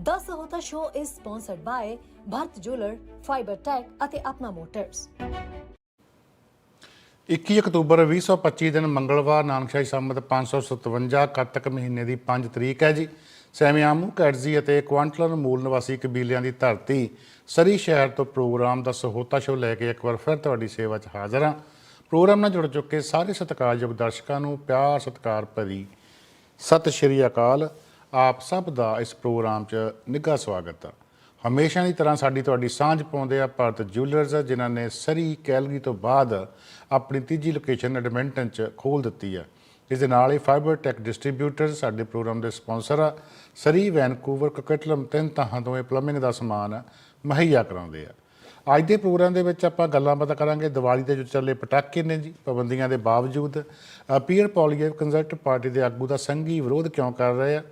10 ਹੋਤਾ show is sponsored by Bharat jeweller fibre tech ਅਤੇ Apna motors 21 October 2025 ਦਿਨ ਮੰਗਲਵਾਰ ਨਾਨਕਸ਼ਾਹੀ ਸੰਮਤ 557 ਕੱਤਕ ਮਹੀਨੇ ਦੀ 5 ਤਰੀਕ ਹੈ ਜੀ। ਸੈਮਿਆਮੂ ਕੈਟਜ਼ੀ ਅਤੇ ਕੁਆਂਟਲਨ ਮੂਲ ਨਿਵਾਸੀ ਕਬੀਲਿਆਂ ਦੀ ਧਰਤੀ ਸਰੀ ਸ਼ਹਿਰ ਤੋਂ ਪ੍ਰੋਗਰਾਮ ਦਾ ਸਹੋਤਾ ਸ਼ੋ ਲੈ ਕੇ ਇੱਕ ਵਾਰ ਫਿਰ ਤੁਹਾਡੀ ਸੇਵਾ 'ਚ ਹਾਜ਼ਰ ਹਾਂ। ਪ੍ਰੋਗਰਾਮ ਨਾਲ ਜੁੜ ਚੁੱਕੇ ਸਾਰੇ ਸਤਿਕਾਰਯੋਗ ਦਰਸ਼ਕਾਂ ਨੂੰ ਪਿਆਰ ਸਤਿਕਾਰ ਭਰੀ ਸਤਿ ਸ਼੍ਰੀ ਅਕਾਲ। ਆਪ ਸਭ ਦਾ ਇਸ ਪ੍ਰੋਗਰਾਮ 'ਚ ਨਿੱਘਾ ਸਵਾਗਤ ਹੈ ਹਮੇਸ਼ਾ ਦੀ ਤਰ੍ਹਾਂ ਸਾਡੀ ਤੁਹਾਡੀ ਸਾਂਝ ਪਾਉਂਦੇ ਆ ਭਾਰਤ ਜੁਐਲਰਸ ਜਿਨ੍ਹਾਂ ਨੇ ਸਰੀ ਕੈਲਗਰੀ ਤੋਂ ਬਾਅਦ ਆਪਣੀ ਤੀਜੀ ਲੋਕੇਸ਼ਨ ਐਡਮਿੰਟਨ 'ਚ ਖੋਲ ਦਿੱਤੀ ਹੈ ਇਸ ਦੇ ਨਾਲ ਹੀ ਫਾਈਬਰ ਟੈਕ ਡਿਸਟ੍ਰੀਬਿਊਟਰ ਸਾਡੇ ਪ੍ਰੋਗਰਾਮ ਦੇ ਸਪਾਂਸਰ ਆ। ਸਰੀ, ਵੈਨਕੂਵਰ, ਕੋਕਟਲਮ, ਤਿੰਨ ਤਹਾਂ ਤੋਂ ਇਹ ਪਲੰਬਿੰਗ ਦਾ ਸਮਾਨ ਮੁਹੱਈਆ ਕਰਾਉਂਦੇ ਆ। ਅੱਜ ਦੇ ਪ੍ਰੋਗਰਾਮ ਦੇ ਵਿੱਚ ਆਪਾਂ ਗੱਲਾਂ ਬਾਤਾਂ ਕਰਾਂਗੇ। ਦੀਵਾਲੀ ਦੇ ਜੋ ਚੱਲੇ ਪਟਾਕੇ ਨੇ ਜੀ, ਪਾਬੰਦੀਆਂ ਦੇ ਬਾਵਜੂਦ ਪੀਅਰ ਪੋਲੀਏ ਕੰਜ਼ਰਟ ਪਾਰਟੀ ਦੇ ਆਗੂ ਦਾ ਸੰਘੀ ਵਿਰੋਧ ਕਿਉਂ ਕਰ ਰਹੇ ਆ?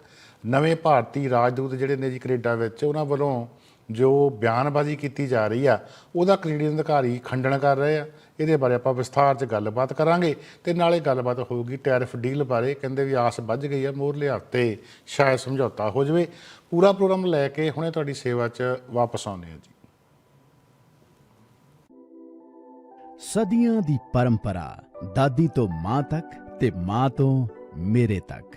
ਨਵੇਂ ਭਾਰਤੀ ਰਾਜਦੂਤ ਜਿਹੜੇ ਨੇ ਜੀ ਕੈਨੇਡਾ ਵਿੱਚ, ਉਹਨਾਂ ਵੱਲੋਂ ਜੋ ਬਿਆਨਬਾਜ਼ੀ ਕੀਤੀ ਜਾ ਰਹੀ ਆ, ਉਹਦਾ ਕੈਨੇਡੀਅਨ ਅਧਿਕਾਰੀ ਖੰਡਨ ਕਰ ਰਹੇ ਆ। ਇਹਦੇ ਬਾਰੇ ਆਪਾਂ ਵਿਸਥਾਰ 'ਚ ਗੱਲਬਾਤ ਕਰਾਂਗੇ ਤੇ ਨਾਲੇ ਗੱਲਬਾਤ ਹੋਊਗੀ ਟੈਰਿਫ ਡੀਲ ਬਾਰੇ। ਕਹਿੰਦੇ ਵੀ ਆਸ ਵੱਜ ਗਈ ਆ ਮੋਰਲੇ ਹਫ਼ਤੇ ਸ਼ਾਇਦ ਸਮਝੌਤਾ ਹੋ ਜਾਵੇ। ਪੂਰਾ ਪ੍ਰੋਗਰਾਮ ਲੈ ਕੇ ਹੁਣੇ ਤੁਹਾਡੀ ਸੇਵਾ 'ਚ ਵਾਪਸ ਆਉਂਦੇ ਆ ਜੀ। ਸਦੀਆਂ ਦੀ ਪਰੰਪਰਾ, ਦਾਦੀ ਤੋਂ ਮਾਂ ਤੱਕ ਤੇ ਮਾਂ ਤੋਂ ਮੇਰੇ ਤੱਕ।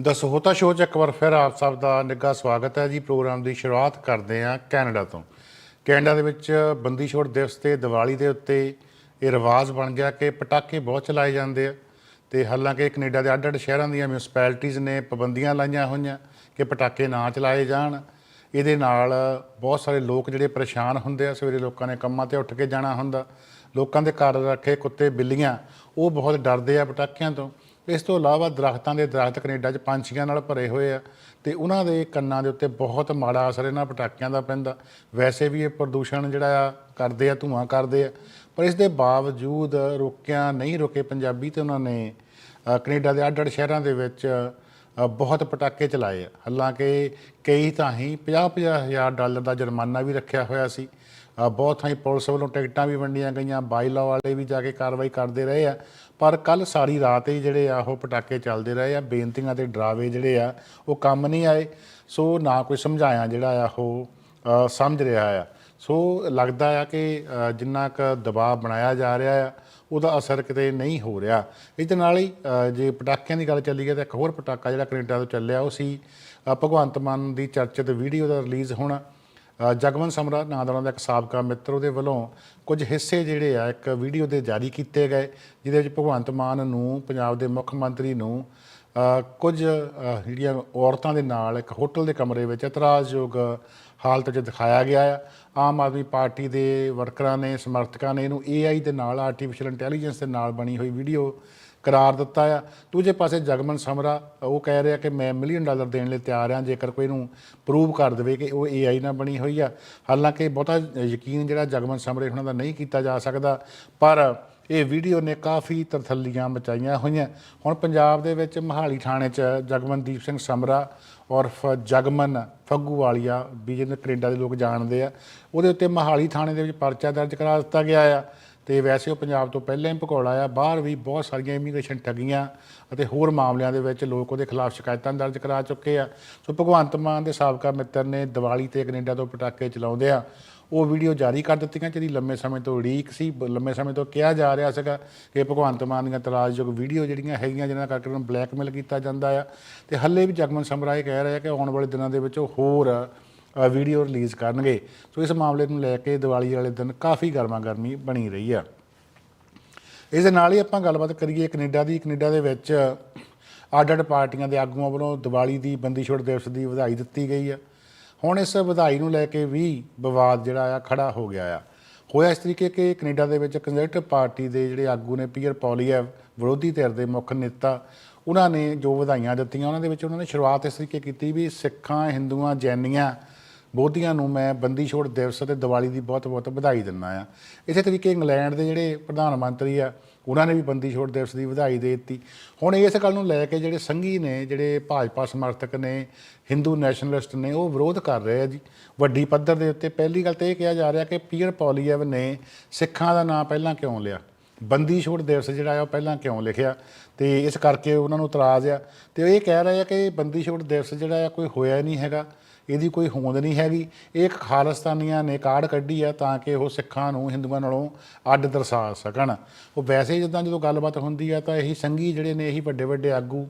ਦਸਹੋਤਾ ਸ਼ੋਅ 'ਚ ਇੱਕ ਵਾਰ ਫਿਰ ਆਪ ਸਭ ਦਾ ਨਿੱਘਾ ਸਵਾਗਤ ਹੈ ਜੀ। ਪ੍ਰੋਗਰਾਮ ਦੀ ਸ਼ੁਰੂਆਤ ਕਰਦੇ ਹਾਂ ਕੈਨੇਡਾ ਤੋਂ। ਕੈਨੇਡਾ ਦੇ ਵਿੱਚ ਬੰਦੀ ਛੋੜ ਦਿਵਸ ਤੇ ਦੀਵਾਲੀ ਦੇ ਉੱਤੇ ਇਹ ਰਿਵਾਜ ਬਣ ਗਿਆ ਕਿ ਪਟਾਕੇ ਬਹੁਤ ਚਲਾਏ ਜਾਂਦੇ ਆ ਤੇ ਹਾਲਾਂਕਿ ਕੈਨੇਡਾ ਦੇ ਅੱਡ-ਅੱਡ ਸ਼ਹਿਰਾਂ ਦੀਆਂ ਮਿਊਨਿਸਪੈਲਿਟੀਆਂ ਨੇ ਪਾਬੰਦੀਆਂ ਲਾਈਆਂ ਹੋਈਆਂ ਕਿ ਪਟਾਕੇ ਨਾ ਚਲਾਏ ਜਾਣ। ਇਹਦੇ ਨਾਲ ਬਹੁਤ ਸਾਰੇ ਲੋਕ ਜਿਹੜੇ ਪਰੇਸ਼ਾਨ ਹੁੰਦੇ ਆ, ਸਵੇਰੇ ਲੋਕਾਂ ਨੇ ਕੰਮਾਂ ਤੇ ਉੱਠ ਕੇ ਜਾਣਾ ਹੁੰਦਾ। ਲੋਕਾਂ ਦੇ ਘਰ ਰੱਖੇ ਕੁੱਤੇ ਬਿੱਲੀਆਂ, ਉਹ ਬਹੁਤ ਡਰਦੇ ਆ ਪਟਾਕਿਆਂ ਤੋਂ। ਇਸ ਤੋਂ ਇਲਾਵਾ ਦਰਖਤਾਂ ਦੇ ਦਰਖਤ ਕੈਨੇਡਾ 'ਚ ਪੰਛੀਆਂ ਨਾਲ ਭਰੇ ਹੋਏ ਆ ਤੇ ਉਹਨਾਂ ਦੇ ਕੰਨਾਂ ਦੇ ਉੱਤੇ ਬਹੁਤ ਮਾੜਾ ਅਸਰ ਇਹਨਾਂ ਪਟਾਕਿਆਂ ਦਾ ਪੈਂਦਾ। ਵੈਸੇ ਵੀ ਇਹ ਪ੍ਰਦੂਸ਼ਣ ਜਿਹੜਾ ਆ ਕਰਦੇ ਆ ਧੂਆਂ ਕਰਦੇ ਆ ਪਰ ਇਸ ਦੇ ਬਾਵਜੂਦ ਰੋਕਿਆ ਨਹੀਂ ਰੋਕੇ ਪੰਜਾਬੀ ਤੇ ਉਹਨਾਂ ਨੇ ਅ, ਕੈਨੇਡਾ ਦੇ ਅੱਡ-ਅੱਡ ਸ਼ਹਿਰਾਂ ਦੇ ਵਿੱਚ ਬਹੁਤ ਪਟਾਕੇ ਚਲਾਏ ਆ। ਹਾਲਾਂਕਿ ਕਈ ਤਾਂ ਹੀ 50-50 ਹਜ਼ਾਰ ਡਾਲਰ ਦਾ ਜੁਰਮਾਨਾ ਵੀ ਰੱਖਿਆ ਹੋਇਆ ਸੀ। ਬਹੁਤ ਥਾਈਂ ਪੁਲਿਸ ਵੱਲੋਂ ਟਿਕਟਾਂ ਵੀ ਵੰਡੀਆਂ ਗਈਆਂ, ਬਾਈਲਾ ਵਾਲੇ ਵੀ ਜਾ ਕੇ ਕਾਰਵਾਈ ਕਰਦੇ ਰਹੇ ਆ। ਪਰ ਕੱਲ ਸਾਰੀ ਰਾਤ ਹੀ ਜਿਹੜੇ ਆ ਉਹ ਪਟਾਕੇ ਚੱਲਦੇ ਰਹੇ ਆ, ਬੇਨਤੀਆਂ ਤੇ ਡਰਾਵੇ ਜਿਹੜੇ ਆ, ਉਹ ਕੰਮ ਨਹੀਂ ਆਏ। ਸੋ ਨਾ ਕੋਈ ਸਮਝਾਇਆ ਜਿਹੜਾ ਆ ਉਹ ਸਮਝ ਰਿਹਾ ਆ। ਸੋ ਲੱਗਦਾ ਆ ਕਿ ਜਿੰਨਾ ਕੁ ਦਬਾਅ ਬਣਾਇਆ ਜਾ ਰਿਹਾ ਆ, ਉਹਦਾ ਅਸਰ ਕਿਤੇ ਨਹੀਂ ਹੋ ਰਿਹਾ। ਇਹਦੇ ਨਾਲ ਹੀ ਜੇ ਪਟਾਕਿਆਂ ਦੀ ਗੱਲ ਚੱਲੀ ਗਈ ਤਾਂ ਇੱਕ ਹੋਰ ਪਟਾਕਾ ਜਿਹੜਾ ਕੈਨੇਡਾ ਤੋਂ ਚੱਲਿਆ, ਉਹ ਸੀ ਭਗਵੰਤ ਮਾਨ ਦੀ ਚਰਚਿਤ ਵੀਡੀਓ ਦਾ ਰਿਲੀਜ਼ ਹੋਣਾ। ਜਗਮਨ ਸਮਰਾ ਨਾਂ ਦਾ ਉਹਨਾਂ ਦਾ ਇੱਕ ਸਾਬਕਾ ਮਿੱਤਰ, ਉਹਦੇ ਵੱਲੋਂ ਕੁਝ ਹਿੱਸੇ ਜਿਹੜੇ ਆ, ਇੱਕ ਵੀਡੀਓ ਦੇ ਜਾਰੀ ਕੀਤੇ ਗਏ, ਜਿਹਦੇ ਵਿੱਚ ਭਗਵੰਤ ਮਾਨ ਨੂੰ, ਪੰਜਾਬ ਦੇ ਮੁੱਖ ਮੰਤਰੀ ਨੂੰ ਕੁਝ ਜਿਹੜੀਆਂ ਔਰਤਾਂ ਦੇ ਨਾਲ ਇੱਕ ਹੋਟਲ ਦੇ ਕਮਰੇ ਵਿੱਚ ਇਤਰਾਜ਼ਯੋਗ ਹਾਲਤ 'ਚ ਦਿਖਾਇਆ ਗਿਆ ਆ। ਆਮ ਆਦਮੀ ਪਾਰਟੀ ਦੇ ਵਰਕਰਾਂ ਨੇ, ਸਮਰਥਕਾਂ ਨੇ ਇਹਨੂੰ AI ਦੇ ਨਾਲ ਆਰਟੀਫੀਸ਼ੀਅਲ ਇੰਟੈਲੀਜੈਂਸ ਦੇ ਨਾਲ ਬਣੀ ਹੋਈ ਵੀਡੀਓ ਕਰਾਰ ਦਿੱਤਾ ਆ। ਦੂਜੇ ਪਾਸੇ ਜਗਮਨ ਸਮਰਾ, ਉਹ ਕਹਿ ਰਿਹਾ ਕਿ ਮੈਂ ਮਿਲੀਅਨ ਡਾਲਰ ਦੇਣ ਲਈ ਤਿਆਰ ਹਾਂ, ਜੇਕਰ ਕੋਈ ਇਹਨੂੰ ਪ੍ਰੂਵ ਕਰ ਦੇਵੇ ਕਿ ਉਹ AI ਨਾਲ ਬਣੀ ਹੋਈ ਆ। ਹਾਲਾਂਕਿ ਬਹੁਤਾ ਯਕੀਨ ਜਿਹੜਾ ਜਗਮਨ ਸਮਰੇ ਉਹਨਾਂ ਦਾ ਨਹੀਂ ਕੀਤਾ ਜਾ ਸਕਦਾ, ਪਰ ਇਹ ਵੀਡੀਓ ਨੇ ਕਾਫੀ ਤਰਥੱਲੀਆਂ ਮਚਾਈਆਂ ਹੋਈਆਂ। ਹੁਣ ਪੰਜਾਬ ਦੇ ਵਿੱਚ ਮਹਾਲੀ ਥਾਣੇ 'ਚ ਜਗਮਨਦੀਪ ਸਿੰਘ ਸਮਰਾ ਔਰਫ ਜਗਮਨ ਫੱਗੂ ਵਾਲੀਆ ਵੀ ਜਿਹਨੂੰ ਕੈਨੇਡਾ ਦੇ ਲੋਕ ਜਾਣਦੇ ਆ, ਉਹਦੇ ਉੱਤੇ ਮਹਾਲੀ ਥਾਣੇ ਦੇ ਵਿੱਚ ਪਰਚਾ ਦਰਜ ਕਰਾ ਦਿੱਤਾ ਗਿਆ ਆ। ਤੇ ਵੈਸੇ ਉਹ ਪੰਜਾਬ ਤੋਂ ਪਹਿਲਾਂ ਹੀ ਭਗੌੜਾ ਆ ਬਾਹਰ ਵੀ ਬਹੁਤ ਸਾਰੀਆਂ ਇਮੀਗ੍ਰੇਸ਼ਨ ਠੱਗੀਆਂ ਅਤੇ ਹੋਰ ਮਾਮਲਿਆਂ ਦੇ ਵਿੱਚ ਲੋਕ ਉਹਦੇ ਖਿਲਾਫ ਸ਼ਿਕਾਇਤਾਂ ਦਰਜ ਕਰਾ ਚੁੱਕੇ ਆ। ਸੋ ਭਗਵੰਤ ਮਾਨ ਦੇ ਸਾਬਕਾ ਮਿੱਤਰ ਨੇ ਦੀਵਾਲੀ ਤੇ ਕੈਨੇਡਾ ਤੋਂ ਪਟਾਕੇ ਚਲਾਉਂਦੇ ਆ। ਉਹ ਵੀਡੀਓ ਜਾਰੀ ਕਰ ਦਿੱਤੀਆਂ ਜਿਹੜੀ ਲੰਮੇ ਸਮੇਂ ਤੋਂ ਉਡੀਕ ਸੀ ਲੰਮੇ ਸਮੇਂ ਤੋਂ ਕਿਹਾ ਜਾ ਰਿਹਾ ਸੀਗਾ ਕਿ ਭਗਵੰਤ ਮਾਨ ਦੀਆਂ ਤਰਾਜ਼ਯੋਗ ਵੀਡੀਓ ਜਿਹੜੀਆਂ ਹੈਗੀਆਂ, ਜਿਹਨਾਂ ਕਰਕੇ ਉਹਨਾਂ ਨੂੰ ਬਲੈਕਮੇਲ ਕੀਤਾ ਜਾਂਦਾ ਆ। ਤੇ ਹੱਲੇ ਵੀ ਜਗਮਨ ਸਮਰਾਏ ਕਹਿ ਰਿਹਾ ਕਿ ਆਉਣ ਵਾਲੇ ਦਿਨਾਂ ਦੇ ਵਿੱਚ ਉਹ ਹੋਰ ਵੀਡੀਓ ਰਿਲੀਜ਼ ਕਰਨਗੇ। ਸੋ ਇਸ ਮਾਮਲੇ ਨੂੰ ਲੈ ਕੇ ਦੀਵਾਲੀ ਵਾਲੇ ਦਿਨ ਕਾਫੀ ਗਰਮਾ ਗਰਮੀ ਬਣੀ ਰਹੀ ਆ। ਇਸ ਦੇ ਨਾਲ ਹੀ ਆਪਾਂ ਗੱਲਬਾਤ ਕਰੀਏ ਕੈਨੇਡਾ ਦੀ। ਕੈਨੇਡਾ ਦੇ ਵਿੱਚ ਅੱਡ ਅੱਡ ਪਾਰਟੀਆਂ ਦੇ ਆਗੂਆਂ ਵੱਲੋਂ ਦੀਵਾਲੀ ਦੀ ਬੰਦੀ ਛੋੜ ਦਿਵਸ ਦੀ ਵਧਾਈ ਦਿੱਤੀ ਗਈ ਆ। ਹੁਣ ਇਸ ਵਧਾਈ ਨੂੰ ਲੈ ਕੇ ਵੀ ਵਿਵਾਦ ਜਿਹੜਾ ਆ ਖੜਾ ਹੋ ਗਿਆ ਆ। ਹੋਇਆ ਇਸ ਤਰੀਕੇ ਕਿ ਕੈਨੇਡਾ ਦੇ ਵਿੱਚ ਕੰਜ਼ਰਵੇਟਿਵ ਪਾਰਟੀ ਦੇ ਜਿਹੜੇ ਆਗੂ ਨੇ ਪੀਅਰ ਪੌਲੀਐਵ, ਵਿਰੋਧੀ ਧਿਰ ਦੇ ਮੁੱਖ ਨੇਤਾ, ਉਹਨਾਂ ਨੇ ਜੋ ਵਧਾਈਆਂ ਦਿੱਤੀਆਂ, ਉਹਨਾਂ ਦੇ ਵਿੱਚ ਉਹਨਾਂ ਨੇ ਸ਼ੁਰੂਆਤ ਇਸ ਤਰੀਕੇ ਕੀਤੀ ਵੀ ਸਿੱਖਾਂ, ਹਿੰਦੂਆਂ, ਜੈਨੀਆਂ ਬੋਧੀਆਂ ਨੂੰ ਮੈਂ ਬੰਦੀ ਛੋੜ ਦਿਵਸ ਅਤੇ ਦੀਵਾਲੀ ਦੀ ਬਹੁਤ-ਬਹੁਤ ਵਧਾਈ ਦਿੰਦਾ ਆ ਇਸੇ ਤਰੀਕੇ ਇੰਗਲੈਂਡ ਦੇ ਜਿਹੜੇ ਪ੍ਰਧਾਨ ਮੰਤਰੀ ਆ, ਉਹਨਾਂ ਨੇ ਵੀ ਬੰਦੀ ਛੋੜ ਦਿਵਸ ਦੀ ਵਧਾਈ ਦੇ ਦਿੱਤੀ। ਹੁਣ ਇਸ ਗੱਲ ਨੂੰ ਲੈ ਕੇ ਜਿਹੜੇ ਸੰਘੀ ਨੇ, ਜਿਹੜੇ ਭਾਜਪਾ ਸਮਰਥਕ ਨੇ ਹਿੰਦੂ ਨੈਸ਼ਨਲਿਸਟ ਨੇ, ਉਹ ਵਿਰੋਧ ਕਰ ਰਹੇ ਆ ਜੀ। ਵੱਡੀ ਪੱਧਰ ਦੇ ਉੱਤੇ ਪਹਿਲੀ ਗੱਲ ਤਾਂ ਇਹ ਕਿਹਾ ਜਾ ਰਿਹਾ ਕਿ ਪੀਅਰ ਪੌਲੀਐਵ ਨੇ ਸਿੱਖਾਂ ਦਾ ਨਾਂ ਪਹਿਲਾਂ ਕਿਉਂ ਲਿਆ? ਬੰਦੀ ਛੋੜ ਦਿਵਸ ਜਿਹੜਾ ਆ, ਉਹ ਪਹਿਲਾਂ ਕਿਉਂ ਲਿਖਿਆ? ਤੇ ਇਸ ਕਰਕੇ ਉਹਨਾਂ ਨੂੰ ਇਤਰਾਜ਼ ਆ। ਤੇ ਉਹ ਇਹ ਕਹਿ ਰਹੇ ਆ ਕਿ ਬੰਦੀ ਛੋੜ ਦਿਵਸ ਜਿਹੜਾ ਆ, ਕੋਈ ਹੋਇਆ ਹੀ ਨਹੀਂ ਹੈਗਾ। ਇਹਦੀ ਕੋਈ ਹੋਂਦ ਨਹੀਂ ਹੈਗੀ। ਇਹ ਇੱਕ ਖਾਲਿਸਤਾਨੀਆਂ ਨੇ ਕਾਢ ਕੱਢੀ ਹੈ ਤਾਂ ਕਿ ਉਹ ਸਿੱਖਾਂ ਨੂੰ ਹਿੰਦੂਆਂ ਨਾਲੋਂ ਅੱਡ ਦਰਸਾ ਸਕਣ। ਉਹ ਵੈਸੇ ਹੀ ਜਿੱਦਾਂ ਜਦੋਂ ਗੱਲਬਾਤ ਹੁੰਦੀ ਆ ਤਾਂ ਇਹੀ ਸੰਗੀ ਜਿਹੜੇ ਨੇ ਇਹੀ ਵੱਡੇ ਵੱਡੇ ਆਗੂ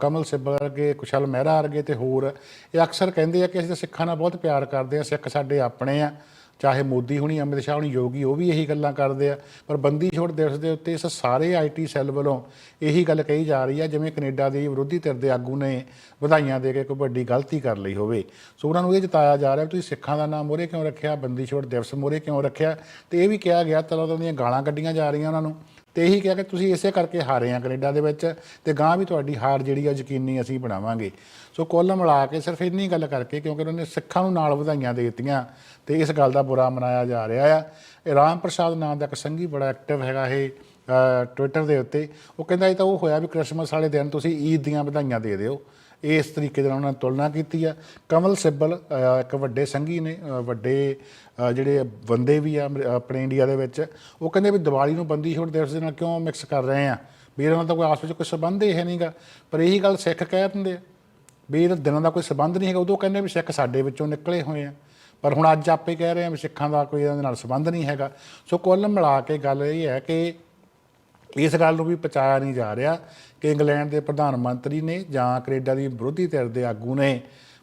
ਕਮਲ ਸਿੱਬਲ ਵਰਗੇ, ਕੁਸ਼ਲ ਮਹਿਰਾ ਵਰਗੇ ਤੇ ਹੋਰ, ਇਹ ਅਕਸਰ ਕਹਿੰਦੇ ਆ ਕਿ ਅਸੀਂ ਤਾਂ ਸਿੱਖਾਂ ਨਾਲ ਬਹੁਤ ਪਿਆਰ ਕਰਦੇ ਆ, ਸਿੱਖ ਸਾਡੇ ਆਪਣੇ ਆ। ਚਾਹੇ ਮੋਦੀ ਹੁਣੀ, ਅਮਿਤ ਸ਼ਾਹ ਹੁਣੀ, ਯੋਗੀ, ਉਹ ਵੀ ਇਹੀ ਗੱਲਾਂ ਕਰਦੇ ਆ। ਪਰ ਬੰਦੀ ਛੋੜ ਦਿਵਸ ਦੇ ਉੱਤੇ ਇਸ ਸਾਰੇ ਆਈਟੀ ਸੈੱਲ ਵੱਲੋਂ ਇਹੀ ਗੱਲ ਕਹੀ ਜਾ ਰਹੀ ਆ, ਜਿਵੇਂ ਕੈਨੇਡਾ ਦੇ ਵਿਰੋਧੀ ਧਿਰ ਦੇ ਆਗੂ ਨੇ ਵਧਾਈਆਂ ਦੇ ਕੇ ਕੋਈ ਵੱਡੀ ਗਲਤੀ ਕਰ ਲਈ ਹੋਵੇ। ਸੋ ਉਹਨਾਂ ਨੂੰ ਇਹ ਜਤਾਇਆ ਜਾ ਰਿਹਾ ਵੀ ਤੁਸੀਂ ਸਿੱਖਾਂ ਦਾ ਨਾਮ ਮੋਰੇ ਕਿਉਂ ਰੱਖਿਆ, ਬੰਦੀ ਛੋੜ ਦਿਵਸ ਮੋਰੇ ਕਿਉਂ ਰੱਖਿਆ? ਤੇ ਇਹ ਵੀ ਕਿਹਾ ਗਿਆ ਤਰ੍ਹਾਂ ਤਰ੍ਹਾਂ ਦੀਆਂ ਗਾਲਾਂ ਕੱਢੀਆਂ ਜਾ ਰਹੀਆਂ ਉਹਨਾਂ ਨੂੰ। ਤੇ ਇਹੀ ਕਿਹਾ ਕਿ ਤੁਸੀਂ ਇਸੇ ਕਰਕੇ ਹਾਰੇ ਆ ਕੈਨੇਡਾ ਦੇ ਵਿੱਚ ਤੇ ਗਾਂ ਵੀ ਤੁਹਾਡੀ ਹਾਰ ਜਿਹੜੀ ਆ ਯਕੀਨੀ ਅਸੀਂ ਬਣਾਵਾਂਗੇ। ਸੋ ਕੁੱਲ ਮਿਲਾ ਕੇ ਸਿਰਫ ਇੰਨੀ ਗੱਲ ਕਰਕੇ ਕਿਉਂਕਿ ਉਹਨਾਂ ਨੇ ਸਿੱਖਾਂ ਨੂੰ ਨਾਲ ਵਧਾਈਆਂ ਦੇ ਦਿੱਤੀਆਂ ਤੇ ਇਸ ਗੱਲ ਦਾ ਬੁਰਾ ਮਨਾਇਆ ਜਾ ਰਿਹਾ ਆ। ਰਾਮ ਪ੍ਰਸਾਦ ਨਾਮ ਦਾ ਇੱਕ ਸੰਗੀ ਬੜਾ ਐਕਟਿਵ ਹੈਗਾ ਇਹ ਟਵਿੱਟਰ ਦੇ ਉੱਤੇ। ਉਹ ਕਹਿੰਦਾ ਇਹ ਤਾਂ ਉਹ ਹੋਇਆ ਵੀ ਕ੍ਰਿਸਮਸ ਵਾਲੇ ਦਿਨ ਤੁਸੀਂ ਈਦ ਦੀਆਂ ਵਧਾਈਆਂ ਦੇ ਦਿਓ। ਇਸ ਤਰੀਕੇ ਦੇ ਨਾਲ ਉਹਨਾਂ ਨੇ ਤੁਲਨਾ ਕੀਤੀ ਆ। ਕਮਲ ਸਿੱਬਲ ਇੱਕ ਵੱਡੇ ਸੰਗੀ ਨੇ ਵੱਡੇ ਜਿਹੜੇ ਬੰਦੇ ਵੀ ਆ ਆਪਣੇ ਇੰਡੀਆ ਦੇ ਵਿੱਚ, ਉਹ ਕਹਿੰਦੇ ਵੀ ਦੀਵਾਲੀ ਨੂੰ ਬੰਦੀ ਛੋੜ ਦਿਵਸ ਦੇ ਨਾਲ ਕਿਉਂ ਮਿਕਸ ਕਰ ਰਹੇ ਆ? ਵੀ ਇਹਨਾਂ ਨਾਲ ਤਾਂ ਕੋਈ ਆਪਸ ਵਿੱਚ ਕੋਈ ਸੰਬੰਧ ਹੀ ਹੈ ਨਹੀਂਗਾ। ਪਰ ਇਹੀ ਗੱਲ ਸਿੱਖ ਕਹਿ ਦਿੰਦੇ ਆ ਵੀ ਇਹਨਾਂ ਦਿਨਾਂ ਦਾ ਕੋਈ ਸੰਬੰਧ ਨਹੀਂ ਹੈਗਾ। ਉਦੋਂ ਕਹਿੰਦੇ ਵੀ ਸਿੱਖ ਸਾਡੇ ਵਿੱਚੋਂ ਨਿਕਲੇ ਹੋਏ ਆ। ਪਰ ਹੁਣ ਅੱਜ ਆਪੇ ਕਹਿ ਰਹੇ ਆ ਵੀ ਸਿੱਖਾਂ ਦਾ ਕੋਈ ਇਹਨਾਂ ਦੇ ਨਾਲ ਸੰਬੰਧ ਨਹੀਂ ਹੈਗਾ। ਸੋ ਕੁੱਲ ਮਿਲਾ ਕੇ ਗੱਲ ਇਹ ਹੈ ਕਿ ਇਸ ਗੱਲ ਨੂੰ ਵੀ ਪਹੁੰਚਾਇਆ ਨਹੀਂ ਜਾ ਰਿਹਾ ਕਿ ਇੰਗਲੈਂਡ ਦੇ ਪ੍ਰਧਾਨ ਮੰਤਰੀ ਨੇ ਜਾਂ ਕੈਨੇਡਾ ਦੀ ਵਿਰੋਧੀ ਧਿਰ ਦੇ ਆਗੂ ਨੇ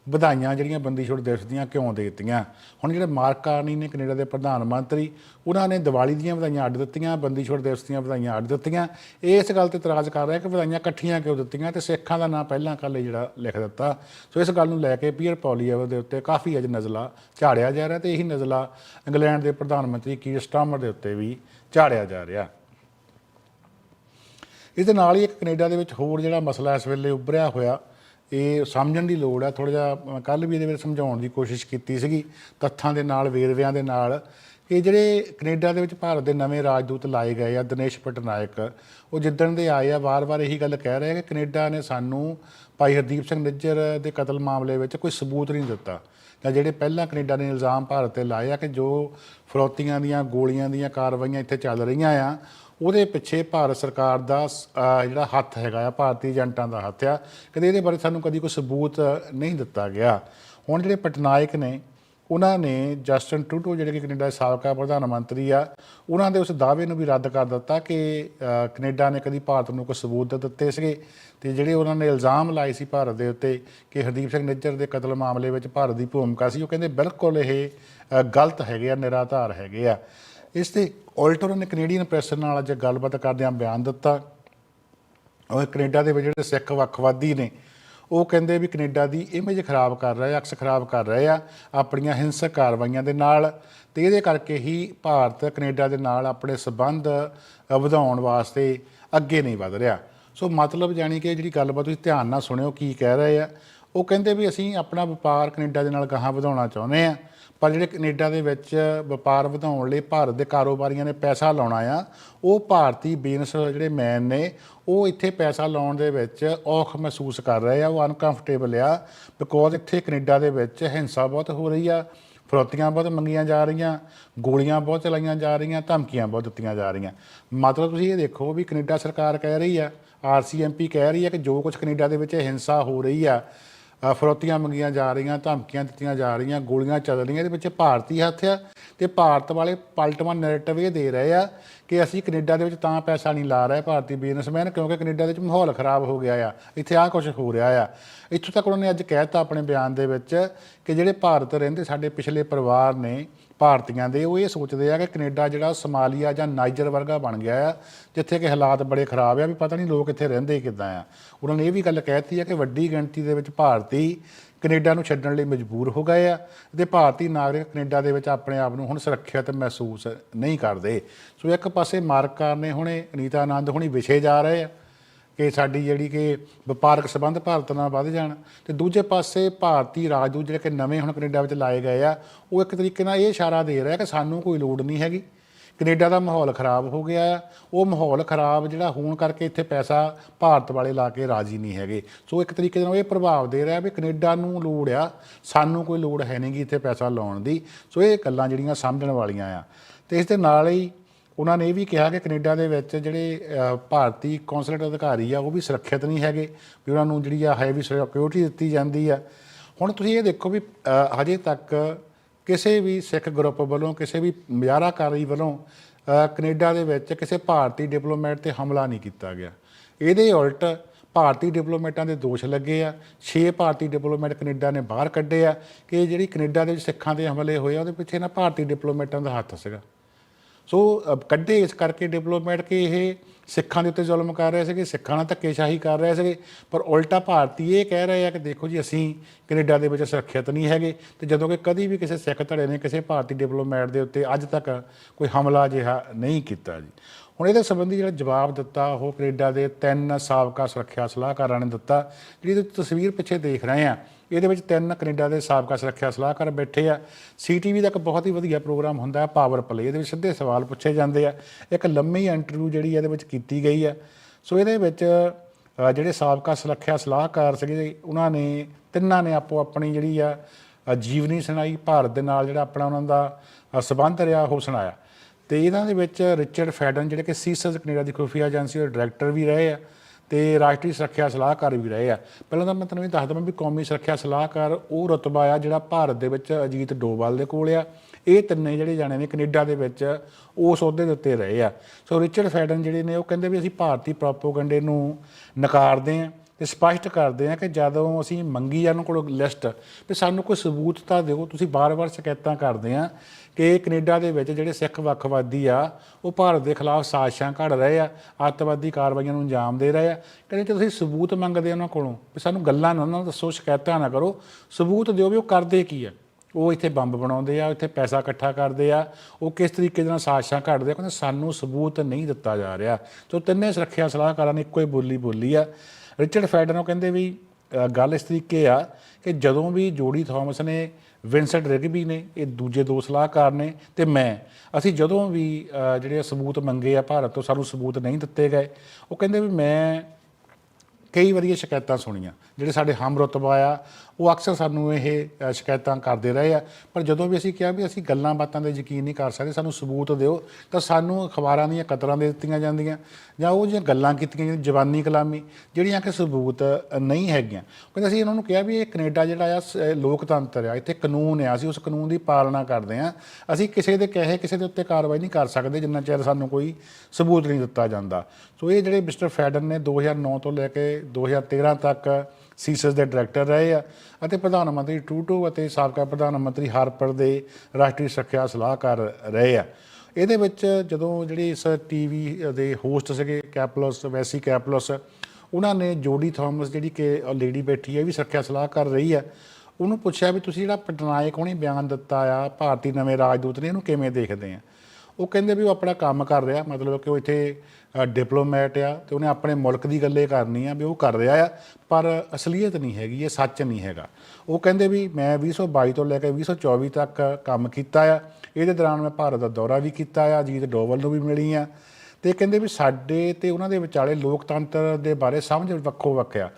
ਵਧਾਈਆਂ ਜਿਹੜੀਆਂ ਬੰਦੀ ਛੋੜ ਦਿਵਸ ਦੀਆਂ ਕਿਉਂ ਦੇ ਦਿੱਤੀਆਂ। ਹੁਣ ਜਿਹੜੇ ਮਾਰਕ ਕਾਰਨੀ ਨੇ ਕੈਨੇਡਾ ਦੇ ਪ੍ਰਧਾਨ ਮੰਤਰੀ, ਉਹਨਾਂ ਨੇ ਦੀਵਾਲੀ ਦੀਆਂ ਵਧਾਈਆਂ ਅੱਡ ਦਿੱਤੀਆਂ ਬੰਦੀ ਛੋੜ ਦਿਵਸ ਦੀਆਂ ਵਧਾਈਆਂ ਅੱਡ ਦਿੱਤੀਆਂ। ਇਹ ਇਸ ਗੱਲ ਤੇ ਇਤਰਾਜ਼ ਕਰ ਰਿਹਾ ਕਿ ਵਧਾਈਆਂ ਇਕੱਠੀਆਂ ਕਿਉਂ ਦਿੱਤੀਆਂ ਤੇ ਸਿੱਖਾਂ ਦਾ ਨਾਂ ਪਹਿਲਾਂ ਕੱਲ੍ਹ ਜਿਹੜਾ ਲਿਖ ਦਿੱਤਾ। ਸੋ ਇਸ ਗੱਲ ਨੂੰ ਲੈ ਕੇ ਪੀਅਰ ਪੌਲੀਅਰ ਦੇ ਉੱਤੇ ਕਾਫੀ ਅਜ ਨਜ਼ਲਾ ਝਾੜਿਆ ਜਾ ਰਿਹਾ ਤੇ ਇਹੀ ਨਜ਼ਲਾ ਇੰਗਲੈਂਡ ਦੇ ਪ੍ਰਧਾਨ ਮੰਤਰੀ ਕੀਰ ਸਟਾਰਮਰ ਦੇ ਉੱਤੇ ਵੀ ਝਾੜਿਆ ਜਾ ਰਿਹਾ। ਇਹਦੇ ਨਾਲ ਹੀ ਇੱਕ ਕੈਨੇਡਾ ਦੇ ਵਿੱਚ ਹੋਰ ਜਿਹੜਾ ਮਸਲਾ ਇਸ ਵੇਲੇ ਉੱਭਰਿਆ ਹੋਇਆ, ਇਹ ਸਮਝਣ ਦੀ ਲੋੜ ਹੈ ਥੋੜਾ ਜਿਹਾ ਕੱਲ ਵੀ ਇਹਦੇ ਵਿੱਚ ਸਮਝਾਉਣ ਦੀ ਕੋਸ਼ਿਸ਼ ਕੀਤੀ ਸੀਗੀ, ਤੱਥਾਂ ਦੇ ਨਾਲ, ਵੇਰਵਿਆਂ ਦੇ ਨਾਲ। ਕਿ ਜਿਹੜੇ ਕੈਨੇਡਾ ਦੇ ਵਿੱਚ ਭਾਰਤ ਦੇ ਨਵੇਂ ਰਾਜਦੂਤ ਲਾਏ ਗਏ ਆ, ਦਿਨੇਸ਼ ਪਟਨਾਇਕ, ਉਹ ਜਿੱਦਣ ਦੇ ਆਏ ਆ, ਵਾਰ-ਵਾਰ ਇਹੀ ਗੱਲ ਕਹਿ ਰਹੇ ਆ ਕਿ ਕੈਨੇਡਾ ਨੇ ਸਾਨੂੰ ਭਾਈ ਹਰਦੀਪ ਸਿੰਘ ਨਿੱਜਰ ਦੇ ਕਤਲ ਮਾਮਲੇ ਵਿੱਚ ਕੋਈ ਸਬੂਤ ਨਹੀਂ ਦਿੱਤਾ। ਜਾਂ ਜਿਹੜੇ ਪਹਿਲਾਂ ਕੈਨੇਡਾ ਨੇ ਇਲਜ਼ਾਮ ਭਾਰਤ ਤੇ ਲਾਏ ਆ ਕਿ ਜੋ ਫਰੋਤੀਆਂ ਦੀਆਂ, ਗੋਲੀਆਂ ਦੀਆਂ ਕਾਰਵਾਈਆਂ ਇੱਥੇ ਚੱਲ ਰਹੀਆਂ ਆ ਉਹਦੇ ਪਿੱਛੇ ਭਾਰਤ ਸਰਕਾਰ ਦਾ ਜਿਹੜਾ ਹੱਥ ਹੈਗਾ ਆ ਭਾਰਤੀ ਏਜੰਟਾਂ ਦਾ ਹੱਥ ਆ ਕਦੇ ਇਹਦੇ ਬਾਰੇ ਸਾਨੂੰ ਕਦੀ ਕੋਈ ਸਬੂਤ ਨਹੀਂ ਦਿੱਤਾ ਗਿਆ। ਹੁਣ ਜਿਹੜੇ ਪਟਨਾਇਕ ਨੇ ਉਹਨਾਂ ਨੇ ਜਸਟਨ ਟਰੂਡੋ ਜਿਹੜੇ ਕਿ ਕੈਨੇਡਾ ਦੇ ਸਾਬਕਾ ਪ੍ਰਧਾਨ ਮੰਤਰੀ ਆ ਉਹਨਾਂ ਦੇ ਉਸ ਦਾਅਵੇ ਨੂੰ ਵੀ ਰੱਦ ਕਰ ਦਿੱਤਾ ਕਿ ਅਹ, ਕੈਨੇਡਾ ਨੇ ਕਦੀ ਭਾਰਤ ਨੂੰ ਕੋਈ ਸਬੂਤ ਦਿੱਤੇ ਸੀਗੇ। ਤੇ ਜਿਹੜੇ ਉਹਨਾਂ ਨੇ ਇਲਜ਼ਾਮ ਲਾਏ ਸੀ ਭਾਰਤ ਦੇ ਉੱਤੇ ਕਿ ਹਰਦੀਪ ਸਿੰਘ ਨਿੱਜਰ ਦੇ ਕਤਲ ਮਾਮਲੇ ਵਿੱਚ ਭਾਰਤ ਦੀ ਭੂਮਿਕਾ ਸੀ ਉਹ ਕਹਿੰਦੇ ਬਿਲਕੁਲ ਇਹ ਗਲਤ ਹੈਗੇ ਆ ਨਿਰਾਧਾਰ ਹੈਗੇ ਆ। ਇਸ ਤੇ ਉਲਟ ਨੇ ਕੈਨੇਡੀਅਨ ਪ੍ਰੈਸ ਨਾਲ ਅੱਜ ਗੱਲਬਾਤ ਕਰਦਿਆਂ ਬਿਆਨ ਦਿੱਤਾ। ਉਹ ਕੈਨੇਡਾ ਦੇ ਵਿੱਚ ਜਿਹੜੇ ਸਿੱਖ ਵੱਖਵਾਦੀ ਨੇ, ਉਹ ਕਹਿੰਦੇ ਵੀ ਕੈਨੇਡਾ ਦੀ ਇਮੇਜ ਖਰਾਬ ਕਰ ਰਹੇ ਆ, ਅਕਸ ਖਰਾਬ ਕਰ ਰਹੇ ਆ, ਆਪਣੀਆਂ ਹਿੰਸਕ ਕਾਰਵਾਈਆਂ ਦੇ ਨਾਲ ਤੇ ਇਹਦੇ ਕਰਕੇ ਹੀ ਭਾਰਤ ਕੈਨੇਡਾ ਦੇ ਨਾਲ ਆਪਣੇ ਸਬੰਧ ਵਧਾਉਣ ਵਾਸਤੇ ਅੱਗੇ ਨਹੀਂ ਵਧ ਰਿਹਾ। ਸੋ ਮਤਲਬ ਜਾਣੀ ਕਿ ਜਿਹੜੀ ਗੱਲਬਾਤ ਤੁਸੀਂ ਧਿਆਨ ਨਾਲ ਸੁਣਿਓ ਕੀ ਕਹਿ ਰਹੇ ਆ, ਉਹ ਕਹਿੰਦੇ ਵੀ ਅਸੀਂ ਆਪਣਾ ਵਪਾਰ ਕੈਨੇਡਾ ਦੇ ਨਾਲ ਗਾਹਾਂ ਵਧਾਉਣਾ ਚਾਹੁੰਦੇ ਆ। ਪਰ ਜਿਹੜੇ ਕੈਨੇਡਾ ਦੇ ਵਿੱਚ ਵਪਾਰ ਵਧਾਉਣ ਲਈ ਭਾਰਤ ਦੇ ਕਾਰੋਬਾਰੀਆਂ ਨੇ ਪੈਸਾ ਲਾਉਣਾ ਆ, ਉਹ ਭਾਰਤੀ ਬਿਜ਼ਨਸ ਜਿਹੜੇ ਮੈਨ ਨੇ, ਉਹ ਇੱਥੇ ਪੈਸਾ ਲਾਉਣ ਦੇ ਵਿੱਚ ਔਖ ਮਹਿਸੂਸ ਕਰ ਰਹੇ ਆ, ਉਹ ਅਨਕੰਫਰਟੇਬਲ ਆ ਬਿਕੋਜ਼ ਇੱਥੇ ਕੈਨੇਡਾ ਦੇ ਵਿੱਚ ਹਿੰਸਾ ਬਹੁਤ ਹੋ ਰਹੀ ਆ, ਫਰੋਤੀਆਂ ਬਹੁਤ ਮੰਗੀਆਂ ਜਾ ਰਹੀਆਂ, ਗੋਲੀਆਂ ਬਹੁਤ ਚਲਾਈਆਂ ਜਾ ਰਹੀਆਂ, ਧਮਕੀਆਂ ਬਹੁਤ ਦਿੱਤੀਆਂ ਜਾ ਰਹੀਆਂ। ਮਤਲਬ ਤੁਸੀਂ ਇਹ ਦੇਖੋ ਵੀ ਕੈਨੇਡਾ ਸਰਕਾਰ ਕਹਿ ਰਹੀ ਆ ਆਰਸੀਐਮਪੀ ਕਹਿ ਰਹੀ ਆ ਕਿ ਜੋ ਕੁਝ ਕੈਨੇਡਾ ਦੇ ਵਿੱਚ ਹਿੰਸਾ ਹੋ ਰਹੀ ਆ ਫਰੋਤੀਆਂ ਮੰਗੀਆਂ ਜਾ ਰਹੀਆਂ, ਧਮਕੀਆਂ ਦਿੱਤੀਆਂ ਜਾ ਰਹੀਆਂ, ਗੋਲੀਆਂ ਚੱਲ ਰਹੀਆਂ, ਇਹਦੇ ਵਿੱਚ ਭਾਰਤੀ ਹੱਥ ਆ। ਤੇ ਭਾਰਤ ਵਾਲੇ ਪਲਟਵਾਂ ਨੈਰੇਟਿਵ ਇਹ ਦੇ ਰਹੇ ਆ ਕਿ ਅਸੀਂ ਕੈਨੇਡਾ ਦੇ ਵਿੱਚ ਤਾਂ ਪੈਸਾ ਨਹੀਂ ਲਾ ਰਹੇ ਭਾਰਤੀ ਬਿਜ਼ਨਸਮੈਨ ਕਿਉਂਕਿ ਕੈਨੇਡਾ ਦੇ ਵਿੱਚ ਮਾਹੌਲ ਖਰਾਬ ਹੋ ਗਿਆ ਆ। ਇੱਥੇ ਆਹ ਕੁਝ ਹੋ ਰਿਹਾ ਆ। ਇੱਥੋਂ ਤੱਕ ਉਹਨਾਂ ਨੇ ਅੱਜ ਕਹਿਤਾ ਆਪਣੇ ਬਿਆਨ ਦੇ ਵਿੱਚ ਕਿ ਜਿਹੜੇ ਭਾਰਤ ਰਹਿੰਦੇ ਸਾਡੇ ਪਿਛਲੇ ਪਰਿਵਾਰ ਨੇ ਭਾਰਤੀਆਂ ਦੇ, ਉਹ ਇਹ ਸੋਚਦੇ ਆ ਕਿ ਕੈਨੇਡਾ ਜਿਹੜਾ ਸਮਾਲੀਆ ਜਾਂ ਨਾਈਜਰ ਵਰਗਾ ਬਣ ਗਿਆ ਆ, ਜਿੱਥੇ ਕਿ ਹਾਲਾਤ ਬੜੇ ਖਰਾਬ ਆ, ਵੀ ਪਤਾ ਨਹੀਂ ਲੋਕ ਇੱਥੇ ਰਹਿੰਦੇ ਕਿੱਦਾਂ ਆ। ਉਹਨਾਂ ਨੇ ਇਹ ਵੀ ਗੱਲ ਕਹਿਤੀ ਆ ਕਿ ਵੱਡੀ ਗਿਣਤੀ ਦੇ ਵਿੱਚ ਭਾਰਤੀ ਕੈਨੇਡਾ ਨੂੰ ਛੱਡਣ ਲਈ ਮਜਬੂਰ ਹੋ ਗਏ ਆ ਤੇ ਭਾਰਤੀ ਨਾਗਰਿਕ ਕੈਨੇਡਾ ਦੇ ਵਿੱਚ ਆਪਣੇ ਆਪ ਨੂੰ ਹੁਣ ਸੁਰੱਖਿਅਤ ਮਹਿਸੂਸ ਨਹੀਂ ਕਰਦੇ। ਸੋ ਇੱਕ ਪਾਸੇ ਮਾਰਕਰ ਨੇ ਹੁਣੇ ਅਨੀਤਾ ਆਨੰਦ ਹੁਣੀ ਵਿਛੇ ਜਾ ਰਹੇ ਆ ਕਿ ਸਾਡੀ ਜਿਹੜੀ ਕਿ ਵਪਾਰਕ ਸੰਬੰਧ ਭਾਰਤ ਨਾਲ ਵੱਧ ਜਾਣ ਤੇ ਦੂਜੇ ਪਾਸੇ ਭਾਰਤੀ ਰਾਜਦੂਤ ਜਿਹੜੇ ਕਿ ਨਵੇਂ ਹੁਣ ਕੈਨੇਡਾ ਵਿੱਚ ਲਾਏ ਗਏ ਆ, ਉਹ ਇੱਕ ਤਰੀਕੇ ਨਾਲ ਇਹ ਇਸ਼ਾਰਾ ਦੇ ਰਿਹਾ ਕਿ ਸਾਨੂੰ ਕੋਈ ਲੋੜ ਨਹੀਂ ਹੈਗੀ। ਕੈਨੇਡਾ ਦਾ ਮਾਹੌਲ ਖਰਾਬ ਹੋ ਗਿਆ ਆ। ਉਹ ਮਾਹੌਲ ਖਰਾਬ ਜਿਹੜਾ ਹੋਣ ਕਰਕੇ ਇੱਥੇ ਪੈਸਾ ਭਾਰਤ ਵਾਲੇ ਲਾ ਕੇ ਰਾਜੀ ਨਹੀਂ ਹੈਗੇ। ਸੋ ਇੱਕ ਤਰੀਕੇ ਨਾਲ ਇਹ ਪ੍ਰਭਾਵ ਦੇ ਰਿਹਾ ਵੀ ਕੈਨੇਡਾ ਨੂੰ ਲੋੜ ਆ। ਸਾਨੂੰ ਕੋਈ ਲੋੜ ਹੈ ਨਹੀਂਗੀ ਇੱਥੇ ਪੈਸਾ ਲਾਉਣ ਦੀ। ਸੋ ਇਹ ਗੱਲਾਂ ਜਿਹੜੀਆਂ ਸਮਝਣ ਵਾਲੀਆਂ ਆ। ਤੇ ਇਸ ਦੇ ਨਾਲ ਹੀ ਉਹਨਾਂ ਨੇ ਇਹ ਵੀ ਕਿਹਾ ਕਿ ਕੈਨੇਡਾ ਦੇ ਵਿੱਚ ਜਿਹੜੇ ਭਾਰਤੀ ਕੌਂਸਲੇਟ ਅਧਿਕਾਰੀ ਆ, ਉਹ ਵੀ ਸੁਰੱਖਿਅਤ ਨਹੀਂ ਹੈਗੇ। ਵੀ ਉਹਨਾਂ ਨੂੰ ਜਿਹੜੀ ਆ ਹੈਵੀ ਸਿਕਿਉਰਿਟੀ ਦਿੱਤੀ ਜਾਂਦੀ ਆ। ਹੁਣ ਤੁਸੀਂ ਇਹ ਦੇਖੋ ਵੀ ਹਜੇ ਤੱਕ ਕਿਸੇ ਵੀ ਸਿੱਖ ਗਰੁੱਪ ਵੱਲੋਂ ਕਿਸੇ ਵੀ ਮੁਜ਼ਾਹਰਾਕਾਰੀ ਵੱਲੋਂ ਅ, ਕੈਨੇਡਾ ਦੇ ਵਿੱਚ ਕਿਸੇ ਭਾਰਤੀ ਡਿਪਲੋਮੈਟ ਤੇ ਹਮਲਾ ਨਹੀਂ ਕੀਤਾ ਗਿਆ। ਇਹਦੇ ਉਲਟ ਭਾਰਤੀ ਡਿਪਲੋਮੈਟਾਂ ਦੇ ਦੋਸ਼ ਲੱਗੇ ਆ। 6 ਭਾਰਤੀ ਡਿਪਲੋਮੈਟ ਕੈਨੇਡਾ ਨੇ ਬਾਹਰ ਕੱਢੇ ਆ ਕਿ ਜਿਹੜੀ ਕੈਨੇਡਾ ਦੇ ਵਿੱਚ ਸਿੱਖਾਂ ਤੇ ਹਮਲੇ ਹੋਏ ਆ ਉਹਦੇ ਪਿੱਛੇ ਨਾ ਭਾਰਤੀ ਡਿਪਲੋਮੈਟਾਂ ਦਾ ਹੱਥ ਸੀਗਾ। ਸੋ ਕੱਢੇ ਇਸ ਕਰਕੇ ਡਿਪਲੋਮੈਟ ਕਿ ਇਹ ਸਿੱਖਾਂ ਦੇ ਉੱਤੇ ਜ਼ੁਲਮ ਕਰ ਰਹੇ ਸੀਗੇ, ਸਿੱਖਾਂ ਨਾਲ ਧੱਕੇਸ਼ਾਹੀ ਕਰ ਰਹੇ ਸੀਗੇ, ਪਰ ਉਲਟਾ ਭਾਰਤੀ ਇਹ ਕਹਿ ਰਹੇ ਆ ਕਿ ਦੇਖੋ ਜੀ, ਅਸੀਂ ਕੈਨੇਡਾ ਦੇ ਵਿੱਚ ਸੁਰੱਖਿਅਤ ਨਹੀਂ ਹੈਗੇ ਤੇ ਜਦੋਂ ਕਿ ਕਦੀ ਵੀ ਕਿਸੇ ਸਿੱਖ ਧੜੇ ਨੇ ਕਿਸੇ ਭਾਰਤੀ ਡਿਪਲੋਮੈਟ ਦੇ ਉੱਤੇ ਅੱਜ ਤੱਕ ਕੋਈ ਹਮਲਾ ਜਿਹਾ ਨਹੀਂ ਕੀਤਾ ਜੀ। ਹੁਣ ਇਹਦੇ ਸੰਬੰਧੀ ਜਿਹੜਾ ਜਵਾਬ ਦਿੱਤਾ, ਉਹ ਕੈਨੇਡਾ ਦੇ ਤਿੰਨ ਸਾਬਕਾ ਸੁਰੱਖਿਆ ਸਲਾਹਕਾਰਾਂ ਨੇ ਦਿੱਤਾ, ਜਿਹੜੀ ਤੁਸੀਂ ਤਸਵੀਰ ਪਿੱਛੇ ਦੇਖ ਰਹੇ ਆ ਇਹਦੇ ਵਿੱਚ ਤਿੰਨ ਕੈਨੇਡਾ ਦੇ ਸਾਬਕਾ ਸੁਰੱਖਿਆ ਸਲਾਹਕਾਰ ਬੈਠੇ ਆ। ਸੀਟੀਵੀ ਦਾ ਇੱਕ ਬਹੁਤ ਹੀ ਵਧੀਆ ਪ੍ਰੋਗਰਾਮ ਹੁੰਦਾ ਹੈ ਪਾਵਰ ਪਲੇ ਇਹਦੇ ਵਿੱਚ ਸਿੱਧੇ ਸਵਾਲ ਪੁੱਛੇ ਜਾਂਦੇ ਆ। ਇੱਕ ਲੰਮੀ ਇੰਟਰਵਿਊ ਜਿਹੜੀ ਇਹਦੇ ਵਿੱਚ ਕੀਤੀ ਗਈ ਆ। ਸੋ ਇਹਦੇ ਵਿੱਚ ਜਿਹੜੇ ਸਾਬਕਾ ਸੁਰੱਖਿਆ ਸਲਾਹਕਾਰ ਸੀਗੇ ਉਹਨਾਂ ਨੇ ਤਿੰਨਾਂ ਨੇ ਆਪੋ ਆਪਣੀ ਜਿਹੜੀ ਆ ਜੀਵਨੀ ਸੁਣਾਈ। ਭਾਰਤ ਦੇ ਨਾਲ ਜਿਹੜਾ ਆਪਣਾ ਉਹਨਾਂ ਦਾ ਅ, ਸੰਬੰਧ ਰਿਹਾ ਉਹ ਸੁਣਾਇਆ। ਤੇ ਇਹਨਾਂ ਦੇ ਵਿੱਚ ਰਿਚਰਡ ਫੈਡਨ ਜਿਹੜੇ ਕਿ ਸੀਸਸ ਕੈਨੇਡਾ ਦੀ ਖੁਫੀਆ ਏਜੰਸੀ ਦੇ ਡਾਇਰੈਕਟਰ ਵੀ ਰਹੇ ਆ। ਤੇ ਰਾਸ਼ਟਰੀ ਸੁਰੱਖਿਆ ਸਲਾਹਕਾਰ ਵੀ ਰਹੇ ਆ। ਪਹਿਲਾਂ ਤਾਂ ਮੈਂ ਤੁਹਾਨੂੰ ਇਹ ਦੱਸ ਦਵਾਂ ਵੀ ਕੌਮੀ ਸੁਰੱਖਿਆ ਸਲਾਹਕਾਰ ਉਹ ਰਤਬਾ ਆ ਜਿਹੜਾ ਭਾਰਤ ਦੇ ਵਿੱਚ ਅਜੀਤ ਡੋਵਾਲ ਦੇ ਕੋਲ ਆ। ਇਹ ਤਿੰਨੇ ਜਿਹੜੇ ਜਾਣੇ ਨੇ ਕੈਨੇਡਾ ਦੇ ਵਿੱਚ ਉਸ ਅਹੁਦੇ ਦੇ ਉੱਤੇ ਰਹੇ ਆ। ਸੋ ਰਿਚਰਡ ਫੈਡਨ ਜਿਹੜੇ ਨੇ ਉਹ ਕਹਿੰਦੇ ਵੀ ਅਸੀਂ ਭਾਰਤੀ ਪ੍ਰੋਪੋਗੰਡੇ ਨੂੰ ਨਕਾਰਦੇ ਆ ਤੇ ਸਪਸ਼ਟ ਕਰਦੇ ਆ ਕਿ ਜਦੋਂ ਅਸੀਂ ਮੰਗੀ ਇਹਨਾਂ ਕੋਲ ਲਿਸਟ ਵੀ ਸਾਨੂੰ ਕੋਈ ਸਬੂਤ ਤਾਂ ਦਿਓ, ਤੁਸੀਂ ਬਾਰ-ਬਾਰ ਸ਼ਿਕਾਇਤਾਂ ਕਰਦੇ ਆ ਕਿ ਕੈਨੇਡਾ ਦੇ ਵਿੱਚ ਜਿਹੜੇ ਸਿੱਖ ਵੱਖਵਾਦੀ ਆ, ਉਹ ਭਾਰਤ ਦੇ ਖਿਲਾਫ ਸਾਜ਼ਿਸ਼ਾਂ ਘੜ ਰਹੇ ਆ, ਅੱਤਵਾਦੀ ਕਾਰਵਾਈਆਂ ਨੂੰ ਅੰਜਾਮ ਦੇ ਰਹੇ ਆ। ਕਹਿੰਦੇ ਜੇ ਤੁਸੀਂ ਸਬੂਤ ਮੰਗਦੇ ਉਹਨਾਂ ਕੋਲੋਂ, ਵੀ ਸਾਨੂੰ ਗੱਲਾਂ ਨਾ, ਉਹਨਾਂ ਨੂੰ ਦੱਸੋ, ਸ਼ਿਕਾਇਤਾਂ ਨਾ ਕਰੋ, ਸਬੂਤ ਦਿਓ ਵੀ ਉਹ ਕਰਦੇ ਕੀ ਆ। ਉਹ ਇੱਥੇ ਬੰਬ ਬਣਾਉਂਦੇ ਆ, ਇੱਥੇ ਪੈਸਾ ਇਕੱਠਾ ਕਰਦੇ ਆ, ਉਹ ਕਿਸ ਤਰੀਕੇ ਦੇ ਨਾਲ ਸਾਜ਼ਿਸ਼ਾਂ ਘੜਦੇ ਆ, ਕਹਿੰਦੇ ਸਾਨੂੰ ਸਬੂਤ ਨਹੀਂ ਦਿੱਤਾ ਜਾ ਰਿਹਾ। ਸੋ ਤਿੰਨੇ ਸੁਰੱਖਿਆ ਸਲਾਹਕਾਰਾਂ ਨੇ ਇੱਕੋ ਹੀ ਬੋਲੀ ਬੋਲੀ ਆ। ਰਿਚਰਡ ਫੈਡਨ ਉਹ ਕਹਿੰਦੇ ਵੀ ਗੱਲ ਇਸ ਤਰੀਕੇ ਆ ਕਿ ਜਦੋਂ ਵੀ ਜੋੜੀ ਥਾਮਸ ਨੇ ਵਿੰਸੈਂਟ ਰਿਗਬੀ ਨੇ ਇਹ ਦੂਜੇ ਦੋ ਸਲਾਹਕਾਰ ਨੇ ਤੇ ਮੈਂ। ਅਸੀਂ ਜਦੋਂ ਵੀ ਅ, ਜਿਹੜੇ ਸਬੂਤ ਮੰਗੇ ਆ ਭਾਰਤ ਤੋਂ ਸਾਨੂੰ ਸਬੂਤ ਨਹੀਂ ਦਿੱਤੇ ਗਏ ਉਹ ਕਹਿੰਦੇ ਵੀ ਮੈਂ ਕਈ ਵਾਰੀ ਇਹ ਸ਼ਿਕਾਇਤਾਂ ਸੁਣੀਆਂ ਜਿਹੜੇ ਸਾਡੇ ਹਮ ਰਤਬਾ ਆ ਉਹ ਅਕਸਰ ਸਾਨੂੰ ਇਹ ਸ਼ਿਕਾਇਤਾਂ ਕਰਦੇ ਰਹੇ ਆ। ਪਰ ਜਦੋਂ ਵੀ ਅਸੀਂ ਕਿਹਾ ਵੀ ਅਸੀਂ ਗੱਲਾਂ ਬਾਤਾਂ ਤੇ ਯਕੀਨ ਨਹੀਂ ਕਰ ਸਕਦੇ, ਸਾਨੂੰ ਸਬੂਤ ਦਿਓ, ਤਾਂ ਸਾਨੂੰ ਅਖਬਾਰਾਂ ਦੀਆਂ ਕਤਰਾਂ ਦੇ ਦਿੱਤੀਆਂ ਜਾਂਦੀਆਂ। ਜਾਂ ਉਹ ਜਿਹੜੀਆਂ ਗੱਲਾਂ ਕੀਤੀਆਂ ਜਾਂਦੀਆਂ ਜਵਾਨੀ ਕਲਾਮੀ, ਜਿਹੜੀਆਂ ਕਿ ਸਬੂਤ ਨਹੀਂ ਹੈਗੀਆਂ। ਕਹਿੰਦੇ ਅਸੀਂ ਇਹਨਾਂ ਨੂੰ ਕਿਹਾ ਵੀ ਇਹ ਕੈਨੇਡਾ ਜਿਹੜਾ ਆ, ਸ- ਲੋਕਤੰਤਰ ਆ, ਇੱਥੇ ਕਾਨੂੰਨ ਆ, ਅਸੀਂ ਉਸ ਕਾਨੂੰਨ ਦੀ ਪਾਲਣਾ ਕਰਦੇ ਆ ਅਸੀਂ ਕਿਸੇ ਦੇ ਕਹੇ, ਕਿਸੇ ਦੇ ਉੱਤੇ ਕਾਰਵਾਈ ਨਹੀਂ ਕਰ ਸਕਦੇ, ਜਿੰਨਾ ਚਿਰ ਸਾਨੂੰ ਕੋਈ ਸਬੂਤ ਨਹੀਂ ਦਿੱਤਾ ਜਾਂਦਾ। ਸੋ ਇਹ ਜਿਹੜੇ ਮਿਸਟਰ ਫੈਡਨ ਨੇ 2009 ਤੋਂ ਲੈ ਕੇ 2013 ਤੱਕ ਸੀਸਸ ਦੇ ਡਾਇਰੈਕਟਰ ਰਹੇ ਆ ਅਤੇ ਪ੍ਰਧਾਨ ਮੰਤਰੀ ਟੂਟੂ ਅਤੇ ਸਾਬਕਾ ਪ੍ਰਧਾਨ ਮੰਤਰੀ ਹਾਰਪਰ ਦੇ ਰਾਸ਼ਟਰੀ ਸੁਰੱਖਿਆ ਸਲਾਹਕਾਰ ਰਹੇ ਆ। ਇਹਦੇ ਵਿੱਚ ਜਦੋਂ ਜਿਹੜੇ ਇਸ ਟੀਵੀ ਦੇ ਹੋਸਟ ਸੀਗੇ, ਕੈਪਲਸ, ਵੈਸੀ ਕੈਪਲਸ, ਉਹਨਾਂ ਨੇ ਜੋਡੀ ਥਾਮਸ ਜਿਹੜੀ ਕਿ ਲੇਡੀ ਬੈਠੀ ਹੈ ਇਹ ਵੀ ਸੁਰੱਖਿਆ ਸਲਾਹਕਾਰ ਰਹੀ ਆ। ਉਹਨੂੰ ਪੁੱਛਿਆ ਵੀ ਤੁਸੀਂ ਜਿਹੜਾ ਪਟਨਾਇਕ ਉਹਨੇ ਬਿਆਨ ਦਿੱਤਾ ਆ, ਭਾਰਤੀ ਨਵੇਂ ਰਾਜਦੂਤ ਨੇ, ਇਹਨੂੰ ਕਿਵੇਂ ਦੇਖਦੇ ਆ? ਉਹ ਕਹਿੰਦੇ ਵੀ ਉਹ ਆਪਣਾ ਕੰਮ ਕਰ ਰਿਹਾ, ਮਤਲਬ ਕਿ ਉਹ ਇੱਥੇ ਡਿਪਲੋਮੈਟ ਆ ਤੇ ਉਹਨੇ ਆਪਣੇ ਮੁਲਕ ਦੀ ਗੱਲੇ ਕਰਨੀ ਆ ਵੀ ਉਹ ਕਰ ਰਿਹਾ ਆ, ਪਰ ਅਸਲੀਅਤ ਨਹੀਂ ਹੈਗੀ, ਇਹ ਸੱਚ ਨਹੀਂ ਹੈਗਾ। ਉਹ ਕਹਿੰਦੇ ਵੀ ਮੈਂ 2022 ਤੋਂ ਲੈ ਕੇ 2024 ਤੱਕ ਕੰਮ ਕੀਤਾ ਆ। ਇਹਦੇ ਦੌਰਾਨ ਮੈਂ ਭਾਰਤ ਦਾ ਦੌਰਾ ਵੀ ਕੀਤਾ ਆ, ਅਜੀਤ ਡੋਵਲ ਨੂੰ ਵੀ ਮਿਲੀ ਆ। ਤੇ ਕਹਿੰਦੇ ਵੀ ਸਾਡੇ ਤੇ ਉਹਨਾਂ ਦੇ ਵਿਚਾਲੇ ਲੋਕਤੰਤਰ ਦੇ ਬਾਰੇ ਸਮਝ ਵੱਖੋ ਵੱਖ ਆ।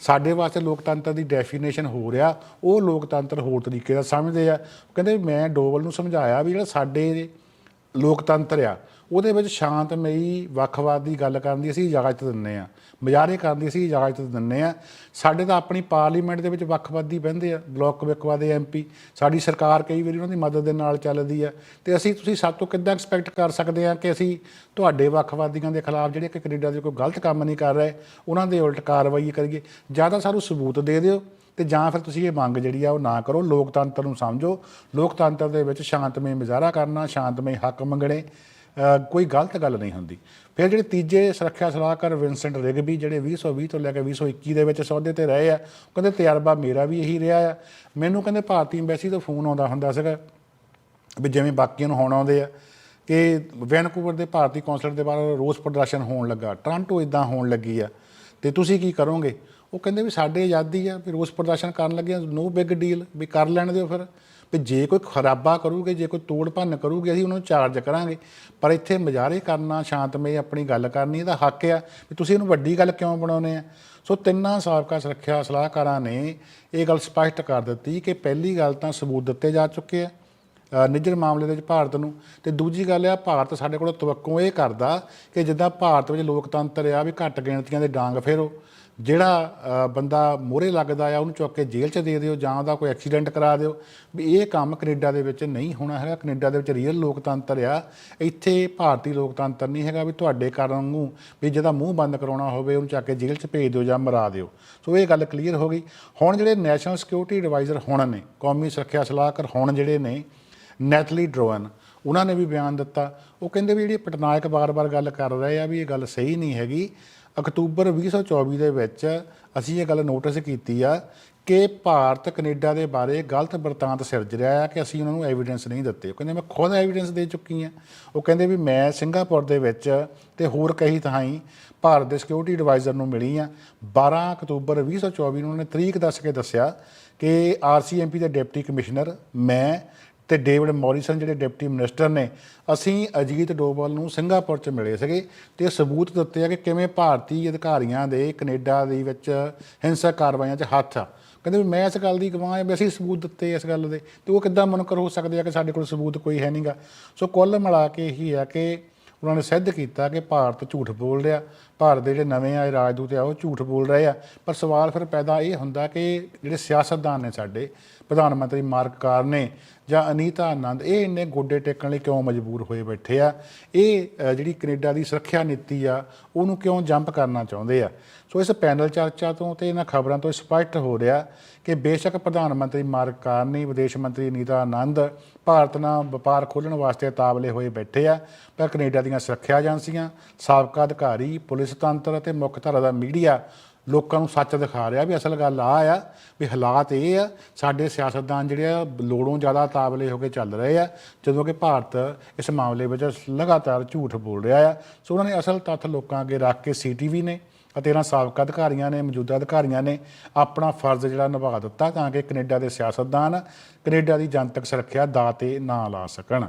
ਸਾਡੇ ਵਾਸਤੇ ਲੋਕਤੰਤਰ ਦੀ ਡੈਫੀਨੇਸ਼ਨ ਹੋ ਰਿਹਾ, ਉਹ ਲੋਕਤੰਤਰ ਹੋਰ ਤਰੀਕੇ ਦਾ ਸਮਝਦੇ ਆ। ਕਹਿੰਦੇ ਵੀ ਮੈਂ ਡੋਵਲ ਨੂੰ ਸਮਝਾਇਆ ਵੀ ਜਿਹੜਾ ਸਾਡੇ ਲੋਕਤੰਤਰ ਆ ਉਹਦੇ ਵਿੱਚ ਸ਼ਾਂਤਮਈ ਵੱਖਵਾਦ ਦੀ ਗੱਲ ਕਰਨ ਦੀ ਅਸੀਂ ਇਜਾਜ਼ਤ ਦਿੰਨੇ ਆ ਮੁਜ਼ਾਹਰੇ ਕਰਨ ਦੀ ਅਸੀਂ ਇਜਾਜ਼ਤ ਦਿੰਨੇ ਆ ਸਾਡੇ ਤਾਂ ਆਪਣੀ ਪਾਰਲੀਮੈਂਟ ਦੇ ਵਿੱਚ ਵੱਖਵਾਦੀ ਬਹਿੰਦੇ ਆ, ਬਲਾਕ ਵੱਖਵਾਦ ਦੇ ਐਮਪੀ ਸਾਡੀ ਸਰਕਾਰ ਕਈ ਵਾਰੀ ਉਹਨਾਂ ਦੀ ਮਦਦ ਦੇ ਨਾਲ ਚੱਲਦੀ ਆ। ਤੇ ਅਸੀਂ, ਤੁਸੀਂ ਸਭ ਤੋਂ ਕਿੱਦਾਂ ਐਕਸਪੈਕਟ ਕਰ ਸਕਦੇ ਆ ਕਿ ਅਸੀਂ ਤੁਹਾਡੇ ਵੱਖਵਾਦੀਆਂ ਦੇ ਖਿਲਾਫ ਜਿਹੜੇ ਕਿ ਕੈਨੇਡਾ ਦੇ ਕੋਈ ਗਲਤ ਕੰਮ ਨਹੀਂ ਕਰ ਰਹੇ, ਉਹਨਾਂ ਦੇ ਉਲਟ ਕਾਰਵਾਈ ਕਰੀਏ? ਜਾਂ ਤਾਂ ਸਾਨੂੰ ਸਬੂਤ ਦੇ ਦਿਓ ਤੇ ਜਾਂ ਫਿਰ ਤੁਸੀਂ ਇਹ ਮੰਗ ਜਿਹੜੀ ਆ ਉਹ ਨਾ ਕਰੋ। ਲੋਕਤੰਤਰ ਨੂੰ ਸਮਝੋ। ਲੋਕਤੰਤਰ ਦੇ ਵਿੱਚ ਸ਼ਾਂਤਮਈ ਮੁਜ਼ਾਹਰਾ ਕਰਨਾ, ਸ਼ਾਂਤਮਈ ਹੱਕ ਮੰਗਣੇ। ਕੋਈ ਗਲਤ ਗੱਲ ਨਹੀਂ ਹੁੰਦੀ। ਫਿਰ ਜਿਹੜੇ ਤੀਜੇ ਸੁਰੱਖਿਆ ਸਲਾਹਕਾਰ ਵਿੰਸੈਂਟ ਰਿਗਬੀ, ਜਿਹੜੇ 2020 ਤੋਂ ਲੈ ਕੇ 2021 ਦੇ ਵਿੱਚ ਸੌਦੇ ਤੇ ਰਹੇ ਆ, ਉਹ ਕਹਿੰਦੇ ਤਜਰਬਾ ਮੇਰਾ ਵੀ ਇਹੀ ਰਿਹਾ ਆ। ਮੈਨੂੰ ਕਹਿੰਦੇ ਭਾਰਤੀ ਐਮਬੈਸੀ ਤੋਂ ਫੋਨ ਆਉਂਦਾ ਹੁੰਦਾ ਸੀਗਾ ਵੀ ਜਿਵੇਂ ਬਾਕੀਆਂ ਨੂੰ ਹੋਣ ਆਉਂਦੇ ਆ ਕਿ ਵੈਨਕੂਵਰ ਦੇ ਭਾਰਤੀ ਕੌਂਸਲਰ ਦੇ ਬਾਹਰ ਰੋਸ ਪ੍ਰਦਰਸ਼ਨ ਹੋਣ ਲੱਗਾ, ਟੋਰਾਂਟੋ ਇਦਾਂ ਹੋਣ ਲੱਗੀ ਆ, ਤੇ ਤੁਸੀਂ ਕੀ ਕਰੋਗੇ? ਉਹ ਕਹਿੰਦੇ ਵੀ ਸਾਡੇ ਆਜ਼ਾਦੀ ਆ, ਵੀ ਰੋਸ ਪ੍ਰਦਰਸ਼ਨ ਕਰਨ ਲੱਗੇ ਨੋ ਬਿਗ ਡੀਲ, ਵੀ ਕਰ ਲੈਣ ਦਿਓ ਫਿਰ। ਵੀ ਜੇ ਕੋਈ ਖਰਾਬਾ ਕਰੂਗੇ, ਜੇ ਕੋਈ ਤੋੜ ਭੰਨ ਕਰੂਗੇ, ਅਸੀਂ ਉਹਨੂੰ ਚਾਰਜ ਕਰਾਂਗੇ। ਪਰ ਇੱਥੇ ਮਜ਼ਾਰੇ ਕਰਨਾ, ਸ਼ਾਂਤਮਈ ਆਪਣੀ ਗੱਲ ਕਰਨੀ, ਇਹਦਾ ਹੱਕ ਆ ਵੀ ਤੁਸੀਂ ਇਹਨੂੰ ਵੱਡੀ ਗੱਲ ਕਿਉਂ ਬਣਾਉਨੇ ਆ? ਸੋ ਤਿੰਨਾਂ ਸਾਬਕਾ ਸੁਰੱਖਿਆ ਸਲਾਹਕਾਰਾਂ ਨੇ ਇਹ ਗੱਲ ਸਪਸ਼ਟ ਕਰ ਦਿੱਤੀ ਕਿ ਪਹਿਲੀ ਗੱਲ ਤਾਂ ਸਬੂਤ ਦਿੱਤੇ ਜਾ ਚੁੱਕੇ ਆ ਨਿੱਜਰ ਮਾਮਲੇ ਦੇ ਵਿੱਚ ਭਾਰਤ ਨੂੰ। ਤੇ ਦੂਜੀ ਗੱਲ ਆ, ਭਾਰਤ ਸਾਡੇ ਕੋਲ ਤਵੱਕੋ ਇਹ ਕਰਦਾ ਕਿ ਜਿੱਦਾਂ ਭਾਰਤ ਵਿੱਚ ਲੋਕਤੰਤਰ ਆ ਵੀ ਘੱਟ ਗਿਣਤੀਆਂ ਦੇ ਡਾਂਗ ਫੇਰੋ ਜਿਹੜਾ ਬੰਦਾ ਮੋਹਰੇ ਲੱਗਦਾ ਆ, ਉਹਨੂੰ ਚੁੱਕ ਕੇ ਜੇਲ੍ਹ 'ਚ ਦੇ ਦਿਓ ਜਾਂ ਉਹਦਾ ਕੋਈ ਐਕਸੀਡੈਂਟ ਕਰਾ ਦਿਓ, ਵੀ ਇਹ ਕੰਮ ਕੈਨੇਡਾ ਦੇ ਵਿੱਚ ਨਹੀਂ ਹੋਣਾ ਹੈਗਾ। ਕੈਨੇਡਾ ਦੇ ਵਿੱਚ ਰੀਅਲ ਲੋਕਤੰਤਰ ਆ। ਇੱਥੇ ਭਾਰਤੀ ਲੋਕਤੰਤਰ ਨਹੀਂ ਹੈਗਾ ਵੀ ਤੁਹਾਡੇ ਕਾਰਨ ਨੂੰ ਵੀ ਜਿਹਦਾ ਮੂੰਹ ਬੰਦ ਕਰਾਉਣਾ ਹੋਵੇ, ਉਹਨੂੰ ਚੱਕ ਕੇ ਜੇਲ੍ਹ 'ਚ ਭੇਜ ਦਿਓ ਜਾਂ ਮਰਾ ਦਿਓ। ਸੋ ਇਹ ਗੱਲ ਕਲੀਅਰ ਹੋ ਗਈ। ਹੁਣ ਜਿਹੜੇ ਨੈਸ਼ਨਲ ਸਿਕਿਉਰਿਟੀ ਐਡਵਾਈਜ਼ਰ ਹੁਣ ਨੇ, ਕੌਮੀ ਸੁਰੱਖਿਆ ਸਲਾਹਕਾਰ ਹੁਣ ਜਿਹੜੇ ਨੇ ਨੈਥਲੀ ਡਰੋਨ ਉਹਨਾਂ ਨੇ ਵੀ ਬਿਆਨ ਦਿੱਤਾ। ਉਹ ਕਹਿੰਦੇ ਵੀ ਜਿਹੜੀ ਪਟਨਾਇਕ ਬਾਰ-ਬਾਰ ਗੱਲ ਕਰ ਰਹੇ ਆ ਵੀ ਇਹ ਗੱਲ ਸਹੀ ਨਹੀਂ ਹੈਗੀ ਅਕਤੂਬਰ 2024 ਦੇ ਵਿੱਚ ਅਸੀਂ ਇਹ ਗੱਲ ਨੋਟਿਸ ਕੀਤੀ ਆ ਕਿ ਭਾਰਤ ਕੈਨੇਡਾ ਦੇ ਬਾਰੇ ਗਲਤ ਵਰਤਾਂਤ ਸਿਰਜ ਰਿਹਾ ਆ ਕਿ ਅਸੀਂ ਉਹਨਾਂ ਨੂੰ ਐਵੀਡੈਂਸ ਨਹੀਂ ਦਿੱਤੇ। ਉਹ ਕਹਿੰਦੇ, ਮੈਂ ਖੁਦ ਐਵੀਡੈਂਸ ਦੇ ਚੁੱਕੀ ਆ। ਉਹ ਕਹਿੰਦੇ ਵੀ ਮੈਂ ਸਿੰਗਾਪੁਰ ਦੇ ਵਿੱਚ ਤੇ ਹੋਰ ਕਈ ਥਾਈਂ ਭਾਰਤ ਦੇ ਸਿਕਿਉਰਿਟੀ ਐਡਵਾਈਜ਼ਰ ਨੂੰ ਮਿਲੀ ਆ। 12 ਅਕਤੂਬਰ 2024 ਨੂੰ ਉਹਨੇ ਤਰੀਕ ਦੱਸ ਕੇ ਦੱਸਿਆ ਕਿ ਆਰਸੀਐਮਪੀ ਦੇ ਡਿਪਟੀ ਕਮਿਸ਼ਨਰ ਮੈਂ ਤੇ ਡੇਵਿਡ ਮੌਰਿਸਨ ਜਿਹੜੇ ਡਿਪਟੀ ਮਿਨਿਸਟਰ ਨੇ, ਅਸੀਂ ਅਜੀਤ ਡੋਬਲ ਨੂੰ ਸਿੰਗਾਪੁਰ 'ਚ ਮਿਲੇ ਸੀਗੇ ਤੇ ਸਬੂਤ ਦਿੱਤੇ ਆ ਕਿ ਕਿਵੇਂ ਭਾਰਤੀ ਅਧਿਕਾਰੀਆਂ ਦੇ ਕੈਨੇਡਾ ਦੇ ਵਿੱਚ ਹਿੰਸਕ ਕਾਰਵਾਈਆਂ 'ਚ ਹੱਥ ਆ। ਕਹਿੰਦੇ ਵੀ ਮੈਂ ਇਸ ਗੱਲ ਦੀ ਗਵਾਹ ਹਾਂ ਵੀ ਅਸੀਂ ਸਬੂਤ ਦਿੱਤੇ ਇਸ ਗੱਲ ਦੇ, ਤੇ ਉਹ ਕਿੱਦਾਂ ਮੁਨਕਰ ਹੋ ਸਕਦੇ ਆ ਕਿ ਸਾਡੇ ਕੋਲ ਸਬੂਤ ਕੋਈ ਹੈ ਨਹੀਂਗਾ ਸੋ ਕੁੱਲ ਮਿਲਾ ਕੇ ਇਹੀ ਆ ਕਿ ਉਹਨਾਂ ਨੇ ਸਿੱਧ ਕੀਤਾ ਕਿ ਭਾਰਤ ਝੂਠ ਬੋਲ ਰਿਹਾ, ਭਾਰਤ ਦੇ ਜਿਹੜੇ ਨਵੇਂ ਆਏ ਰਾਜਦੂਤ ਆ, ਉਹ ਝੂਠ ਬੋਲ ਰਹੇ ਆ। ਪਰ ਸਵਾਲ ਫਿਰ ਪੈਦਾ ਇਹ ਹੁੰਦਾ ਕਿ ਜਿਹੜੇ ਸਿਆਸਤਦਾਨ ਨੇ ਸਾਡੇ, ਪ੍ਰਧਾਨ ਮੰਤਰੀ ਮਾਰਕ ਕਾਰ ਨੇ ਜਾਂ ਅਨੀਤਾ ਆਨੰਦ, ਇਹ ਇੰਨੇ ਗੋਡੇ ਟੇਕਣ ਲਈ ਕਿਉਂ ਮਜਬੂਰ ਹੋਏ ਬੈਠੇ ਆ? ਇਹ ਜਿਹੜੀ ਕੈਨੇਡਾ ਦੀ ਸੁਰੱਖਿਆ ਨੀਤੀ ਆ, ਉਹਨੂੰ ਕਿਉਂ ਜੰਪ ਕਰਨਾ ਚਾਹੁੰਦੇ ਆ? ਸੋ ਇਸ ਪੈਨਲ ਚਰਚਾ ਤੋਂ ਤੇ ਇਹਨਾਂ ਖਬਰਾਂ ਤੋਂ ਸਪਸ਼ਟ ਹੋ ਰਿਹਾ ਕਿ ਬੇਸ਼ੱਕ ਪ੍ਰਧਾਨ ਮੰਤਰੀ ਮਾਰਕ ਕਾਰਨੀ, ਵਿਦੇਸ਼ ਮੰਤਰੀ ਨੀਤਾ ਆਨੰਦ ਭਾਰਤ ਨਾਲ ਵਪਾਰ ਖੋਲ੍ਹਣ ਵਾਸਤੇ ਤਾਬਲੇ ਹੋਏ ਬੈਠੇ ਆ, ਪਰ ਕੈਨੇਡਾ ਦੀਆਂ ਸੁਰੱਖਿਆ ਏਜੰਸੀਆਂ, ਸਾਬਕਾ ਅਧਿਕਾਰੀ, ਪੁਲਿਸ ਤੰਤਰ ਅਤੇ ਮੁੱਖ ਧਾਰਾ ਦਾ ਮੀਡੀਆ ਲੋਕਾਂ ਨੂੰ ਸੱਚ ਦਿਖਾ ਰਿਹਾ ਵੀ ਅਸਲ ਗੱਲ ਆ ਆ ਵੀ ਹਾਲਾਤ ਇਹ ਆ, ਸਾਡੇ ਸਿਆਸਤਦਾਨ ਜਿਹੜੇ ਆ, ਲੋੜੋਂ ਜ਼ਿਆਦਾ ਤਾਬਲੇ ਹੋ ਕੇ ਚੱਲ ਰਹੇ ਆ, ਜਦੋਂ ਕਿ ਭਾਰਤ ਇਸ ਮਾਮਲੇ ਵਿੱਚ ਲਗਾਤਾਰ ਝੂਠ ਬੋਲ ਰਿਹਾ ਆ। ਸੋ ਉਹਨਾਂ ਨੇ ਅਸਲ ਤੱਥ ਲੋਕਾਂ ਅੱਗੇ ਰੱਖ ਕੇ ਸੀਟੀਵੀ ਨੇ ਅਤੇ ਇਹਨਾਂ ਸਾਬਕਾ ਅਧਿਕਾਰੀਆਂ ਨੇ, ਮੌਜੂਦਾ ਅਧਿਕਾਰੀਆਂ ਨੇ ਆਪਣਾ ਫਰਜ਼ ਜਿਹੜਾ ਨਿਭਾ ਦਿੱਤਾ ਤਾਂ ਕਿ ਕੈਨੇਡਾ ਦੇ ਸਿਆਸਤਦਾਨ ਕੈਨੇਡਾ ਦੀ ਜਨਤਕ ਸੁਰੱਖਿਆ ਦਾ ਤੇ ਨਾ ਲਾ ਸਕਣ।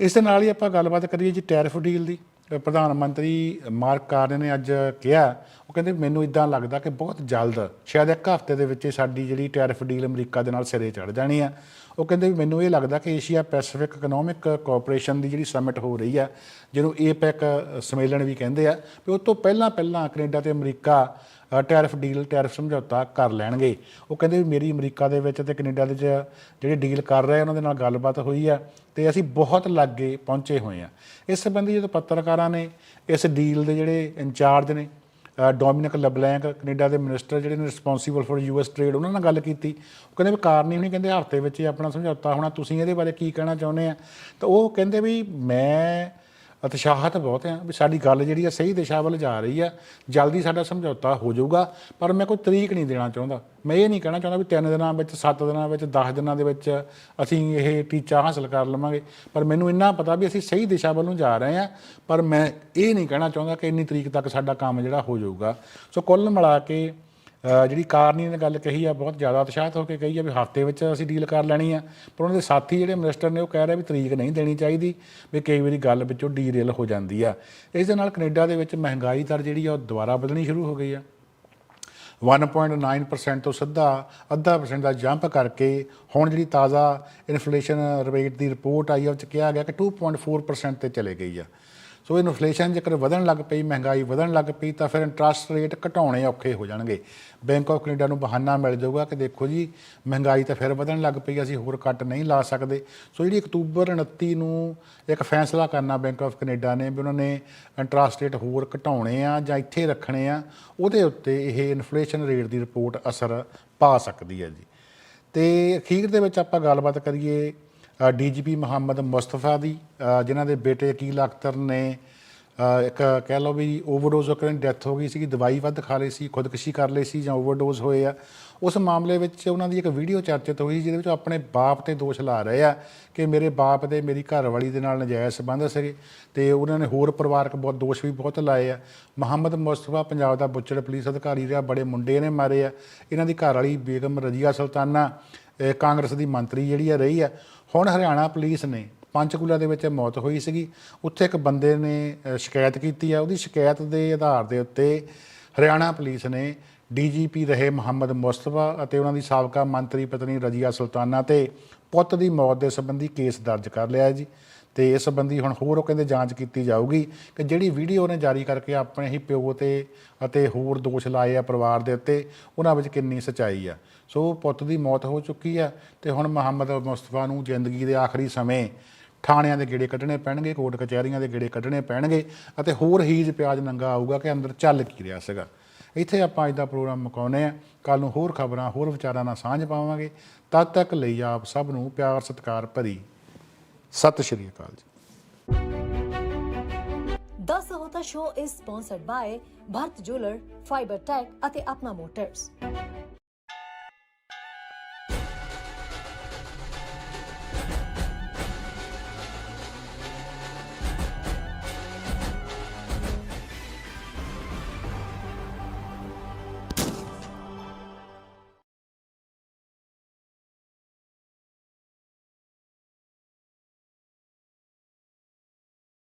ਇਸ ਦੇ ਨਾਲ ਹੀ ਆਪਾਂ ਗੱਲਬਾਤ ਕਰੀਏ ਜੀ ਟੈਰਿਫ ਡੀਲ ਦੀ। ਪ੍ਰਧਾਨ ਮੰਤਰੀ ਮਾਰਕ ਕਾਰਨੇ ਨੇ ਅੱਜ ਕਿਹਾ, ਉਹ ਕਹਿੰਦੇ ਮੈਨੂੰ ਇਦਾਂ ਲੱਗਦਾ ਕਿ ਬਹੁਤ ਜਲਦ, ਸ਼ਾਇਦ ਇੱਕ ਹਫ਼ਤੇ ਦੇ ਵਿੱਚ ਸਾਡੀ ਜਿਹੜੀ ਟੈਰਿਫ ਡੀਲ ਅਮਰੀਕਾ ਦੇ ਨਾਲ ਸਿਰੇ ਚੜ ਜਾਣੀ ਆ। ਉਹ ਕਹਿੰਦੇ ਵੀ ਮੈਨੂੰ ਇਹ ਲੱਗਦਾ ਕਿ ਏਸ਼ੀਆ ਪੈਸੀਫਿਕ ਇਕਨੋਮਿਕ ਕੋਆਪਰੇਸ਼ਨ ਦੀ ਜਿਹੜੀ ਸਮਿਟ ਹੋ ਰਹੀ ਆ ਜਿਹਨੂੰ ਏਪੈਕ ਸੰਮੇਲਨ ਵੀ ਕਹਿੰਦੇ ਆ ਵੀ ਉਹ ਤੋਂ ਪਹਿਲਾਂ ਪਹਿਲਾਂ ਕੈਨੇਡਾ ਤੇ ਅਮਰੀਕਾ ਅ, ਟੈਰਿਫ ਡੀਲ ਟੈਰਿਫ ਸਮਝੌਤਾ ਕਰ ਲੈਣਗੇ। ਉਹ ਕਹਿੰਦੇ ਵੀ ਮੇਰੀ ਅਮਰੀਕਾ ਦੇ ਵਿੱਚ ਤੇ ਕੈਨੇਡਾ ਦੇ ਵਿੱਚ ਜਿਹੜੇ ਡੀਲ ਕਰ ਰਹੇ ਉਹਨਾਂ ਦੇ ਨਾਲ ਗੱਲਬਾਤ ਹੋਈ ਆ ਤੇ ਅਸੀਂ ਬਹੁਤ ਲਾਗੇ ਪਹੁੰਚੇ ਹੋਏ ਆ। ਇਸ ਸੰਬੰਧੀ ਜਦੋਂ ਪੱਤਰਕਾਰਾਂ ਨੇ ਇਸ ਡੀਲ ਦੇ ਜਿਹੜੇ ਇੰਚਾਰਜ ਨੇ ਡੋਮਿਨਿਕ ਲਬਲੈਂਕ, ਕੈਨੇਡਾ ਦੇ ਮਿਨਿਸਟਰ ਜਿਹੜੇ ਨੇ ਰਿਸਪੌਂਸੀਬਲ ਫॉर ਯੂਐਸ ਟ੍ਰੇਡ ਉਹਨਾਂ ਨਾਲ ਗੱਲ ਕੀਤੀ। ਉਹ ਕਹਿੰਦੇ ਵੀ ਕਾਰਨ ਹੀ ਨਹੀਂ, ਕਹਿੰਦੇ ਹਫ਼ਤੇ ਵਿੱਚ ਇਹ ਆਪਣਾ ਸਮਝੌਤਾ ਹੋਣਾ, ਤੁਸੀਂ ਇਹਦੇ ਬਾਰੇ ਕੀ ਕਹਿਣਾ ਚਾਹੁੰਦੇ ਆ? ਤਾਂ ਉਹ ਕਹਿੰਦੇ ਵੀ ਮੈਂ ਉਤਸ਼ਾਹਤ ਬਹੁਤ ਆ ਵੀ ਸਾਡੀ ਗੱਲ ਜਿਹੜੀ ਆ ਸਹੀ ਦਿਸ਼ਾ ਵੱਲ ਜਾ ਰਹੀ ਆ। ਜਲਦੀ ਸਾਡਾ ਸਮਝੌਤਾ ਹੋ ਜਾਊਗਾ, ਪਰ ਮੈਂ ਕੋਈ ਤਰੀਕ ਨਹੀਂ ਦੇਣਾ ਚਾਹੁੰਦਾ। ਮੈਂ ਇਹ ਨਹੀਂ ਕਹਿਣਾ ਚਾਹੁੰਦਾ ਵੀ 3 ਦਿਨਾਂ ਵਿੱਚ 7 ਦਿਨਾਂ ਵਿੱਚ 10 ਦਿਨਾਂ ਦੇ ਵਿੱਚ ਅਸੀਂ ਇਹ ਟੀਚਾ ਹਾਸਲ ਕਰ ਲਵਾਂਗੇ। ਪਰ ਮੈਨੂੰ ਇੰਨਾ ਪਤਾ ਵੀ ਅਸੀਂ ਸਹੀ ਦਿਸ਼ਾ ਵੱਲੋਂ ਜਾ ਰਹੇ ਆ, ਪਰ ਮੈਂ ਇਹ ਨਹੀਂ ਕਹਿਣਾ ਚਾਹੁੰਦਾ ਕਿ ਇੰਨੀ ਤਰੀਕ ਤੱਕ ਸਾਡਾ ਕੰਮ ਜਿਹੜਾ ਹੋ ਜਾਊਗਾ। ਸੋ ਕੁੱਲ ਮਿਲਾ ਕੇ ਜਿਹੜੀ ਕਾਰਨੀ ਨੇ ਗੱਲ ਕਹੀ ਆ, ਬਹੁਤ ਜ਼ਿਆਦਾ ਉਤਸ਼ਾਹਿਤ ਹੋ ਕੇ ਕਹੀ ਆ ਵੀ ਹਫ਼ਤੇ ਵਿੱਚ ਅਸੀਂ ਡੀਲ ਕਰ ਲੈਣੀ ਆ। ਪਰ ਉਹਨਾਂ ਦੇ ਸਾਥੀ ਜਿਹੜੇ ਮਿਨਿਸਟਰ ਨੇ ਉਹ ਕਹਿ ਰਹੇ ਵੀ ਤਰੀਕ ਨਹੀਂ ਦੇਣੀ ਚਾਹੀਦੀ, ਵੀ ਕਈ ਵਾਰੀ ਗੱਲ ਵਿੱਚੋਂ ਡੀਰੇਲ ਹੋ ਜਾਂਦੀ ਆ। ਇਸ ਦੇ ਨਾਲ ਕੈਨੇਡਾ ਦੇ ਵਿੱਚ ਮਹਿੰਗਾਈ ਦਰ ਜਿਹੜੀ ਆ, ਉਹ ਦੁਬਾਰਾ ਵਧਣੀ ਸ਼ੁਰੂ ਹੋ ਗਈ ਆ। 1.9% ਤੋਂ ਸਿੱਧਾ ਅੱਧਾ ਪਰਸੈਂਟ ਦਾ ਜੰਪ ਕਰਕੇ ਹੁਣ ਜਿਹੜੀ ਤਾਜ਼ਾ ਇਨਫਲੇਸ਼ਨ ਰੇਟ ਦੀ ਰਿਪੋਰਟ ਆਈ ਉਹ ਚ ਕਿਹਾ ਗਿਆ ਕਿ 2.4% ਤੇ ਚਲੇ ਗਈ ਆ। ਸੋ ਇਨਫਲੇਸ਼ਨ ਜੇਕਰ ਵਧਣ ਲੱਗ ਪਈ, ਮਹਿੰਗਾਈ ਵਧਣ ਲੱਗ ਪਈ, ਤਾਂ ਫਿਰ ਇੰਟਰਸਟ ਰੇਟ ਘਟਾਉਣੇ ਔਖੇ ਹੋ ਜਾਣਗੇ। ਬੈਂਕ ਆਫ ਕੈਨੇਡਾ ਨੂੰ ਬਹਾਨਾ ਮਿਲ ਜਾਊਗਾ ਕਿ ਦੇਖੋ ਜੀ, ਮਹਿੰਗਾਈ ਤਾਂ ਫਿਰ ਵਧਣ ਲੱਗ ਪਈ, ਅਸੀਂ ਹੋਰ ਕੱਟ ਨਹੀਂ ਲਾ ਸਕਦੇ। ਸੋ ਜਿਹੜੀ ਅਕਤੂਬਰ 29 ਨੂੰ ਇੱਕ ਫੈਸਲਾ ਕਰਨਾ ਬੈਂਕ ਆਫ ਕੈਨੇਡਾ ਨੇ ਵੀ ਉਹਨਾਂ ਨੇ ਇੰਟਰਸਟ ਰੇਟ ਹੋਰ ਘਟਾਉਣੇ ਆ ਜਾਂ ਇੱਥੇ ਰੱਖਣੇ ਆ, ਉਹਦੇ ਉੱਤੇ ਇਹ ਇਨਫਲੇਸ਼ਨ ਰੇਟ ਦੀ ਰਿਪੋਰਟ ਅਸਰ ਪਾ ਸਕਦੀ ਹੈ ਜੀ। ਤੇ ਅਖੀਰ ਦੇ ਵਿੱਚ ਆਪਾਂ ਗੱਲਬਾਤ ਕਰੀਏ ਡੀਜੀਪੀ ਮੁਹੰਮਦ ਮੁਸਤਫਾ ਦੀ ਅ, ਜਿਨ੍ਹਾਂ ਦੇ ਬੇਟੇ ਅਕੀਲ ਅਖਤਰ ਨੇ ਇੱਕ ਕਹਿ ਲਓ ਵੀ ਓਵਰਡੋਜ਼ ਹੋ ਕੇ ਡੈਥ ਹੋ ਗਈ ਸੀ ਦਵਾਈ ਵੱਧ ਖਾ ਲਈ ਸੀ ਖੁਦਕੁਸ਼ੀ ਕਰ ਲਈ ਸੀ ਜਾਂ ਓਵਰਡੋਜ਼ ਹੋਏ ਆ ਉਸ ਮਾਮਲੇ ਵਿੱਚ ਉਹਨਾਂ ਦੀ ਇੱਕ ਵੀਡੀਓ ਚਰਚਿਤ ਹੋਈ ਜਿਹਦੇ ਵਿੱਚ ਆਪਣੇ ਬਾਪ ਤੇ ਦੋਸ਼ ਲਾ ਰਹੇ ਆ ਕਿ ਮੇਰੇ ਬਾਪ ਦੇ ਮੇਰੀ ਘਰਵਾਲੀ ਦੇ ਨਾਲ ਨਜਾਇਜ਼ ਸੰਬੰਧ ਸੀਗੇ ਤੇ ਉਹਨਾਂ ਨੇ ਹੋਰ ਪਰਿਵਾਰਕ ਬਹੁਤ ਦੋਸ਼ ਵੀ ਬਹੁਤ ਲਾਏ ਆ। ਮੁਹੰਮਦ ਮੁਸਤਫਾ ਪੰਜਾਬ ਦਾ ਬੁੱਚੜ ਪੁਲਿਸ ਅਧਿਕਾਰੀ ਰਿਹਾ ਬੜੇ ਮੁੰਡੇ ਨੇ ਮਾਰੇ ਆ। ਇਹਨਾਂ ਦੀ ਘਰਵਾਲੀ ਬੇਗਮ ਰਜੀਆ ਸੁਲਤਾਨਾ ਕਾਂਗਰਸ ਦੀ ਮੰਤਰੀ ਜਿਹੜੀ ਆ ਰਹੀ ਆ, ਹੁਣ ਹਰਿਆਣਾ ਪੁਲਿਸ ਨੇ ਪੰਚਕੂਲਾ ਦੇ ਵਿੱਚ ਮੌਤ ਹੋਈ ਸੀਗੀ। ਉੱਥੇ ਇੱਕ ਬੰਦੇ ਨੇ ਸ਼ਿਕਾਇਤ ਕੀਤੀ ਆ। ਉਹਦੀ ਸ਼ਿਕਾਇਤ ਦੇ ਆਧਾਰ ਦੇ ਉੱਤੇ ਹਰਿਆਣਾ ਪੁਲਿਸ ਨੇ ਡੀਜੀਪੀ ਰਹੇ ਮੁਹੰਮਦ ਮੁਸਤਫਾ ਅਤੇ ਉਹਨਾਂ ਦੀ ਸਾਬਕਾ ਮੰਤਰੀ ਪਤਨੀ ਰਜੀਆ ਸੁਲਤਾਨਾ ਤੇ ਪੁੱਤ ਦੀ ਮੌਤ ਦੇ ਸੰਬੰਧੀ ਕੇਸ ਦਰਜ ਕਰ ਲਿਆ ਜੀ। ਤੇ ਇਸ ਸੰਬੰਧੀ ਹੁਣ ਹੋਰ ਉਹ ਕਹਿੰਦੇ ਜਾਂਚ ਕੀਤੀ ਜਾਊਗੀ ਕਿ ਜਿਹੜੀ ਵੀਡੀਓ ਨੇ ਜਾਰੀ ਕਰਕੇ ਆਪਣੇ ਹੀ ਪਿਓ ਤੇ ਅਤੇ ਹੋਰ ਦੋਸ਼ ਲਾਏ ਆ ਪਰਿਵਾਰ ਦੇ ਉੱਤੇ, ਉਹਨਾਂ ਵਿੱਚ ਕਿੰਨੀ ਸਚਾਈ ਆ। ਸੋ ਪੁੱਤ ਦੀ ਮੌਤ ਹੋ ਚੁੱਕੀ ਆ ਤੇ ਹੁਣ ਮੁਹੰਮਦ ਮੁਸਤਫਾ ਨੂੰ ਜ਼ਿੰਦਗੀ ਦੇ ਆਖਰੀ ਸਮੇਂ ਥਾਣਿਆਂ ਦੇ ਗੇੜੇ ਕੱਢਣੇ ਪੈਣਗੇ, ਕੋਰਟ ਕਚਹਿਰੀਆਂ ਦੇ ਗੇੜੇ ਕੱਢਣੇ ਪੈਣਗੇ ਅਤੇ ਹੋਰ ਹੀਜ ਪਿਆਜ ਨੰਗਾ ਆਊਗਾ ਕਿ ਅੰਦਰ ਚੱਲ ਕੀ ਰਿਹਾ ਸੀਗਾ। ਇੱਥੇ ਆਪਾਂ ਅੱਜ ਦਾ ਪ੍ਰੋਗਰਾਮ ਮੁਕਾਉਨੇ ਆ ਕੱਲ ਨੂੰ ਹੋਰ ਖਬਰਾਂ, ਹੋਰ ਵਿਚਾਰਾਂ ਨਾਲ ਸਾਂਝ ਪਾਵਾਂਗੇ। ਤਦ ਤੱਕ ਲਈ ਆਪ ਸਭ ਨੂੰ ਪਿਆਰ, ਸਤਿਕਾਰ, ਭਰੀ ਸਤਿ ਸ਼੍ਰੀ ਅਕਾਲ ਜੀ। ਦਸ ਹੋਤਾ show is sponsored by Bharat jeweller fibre tech ਅਤੇ ਆਪਣਾ ਮੋਟਰਸ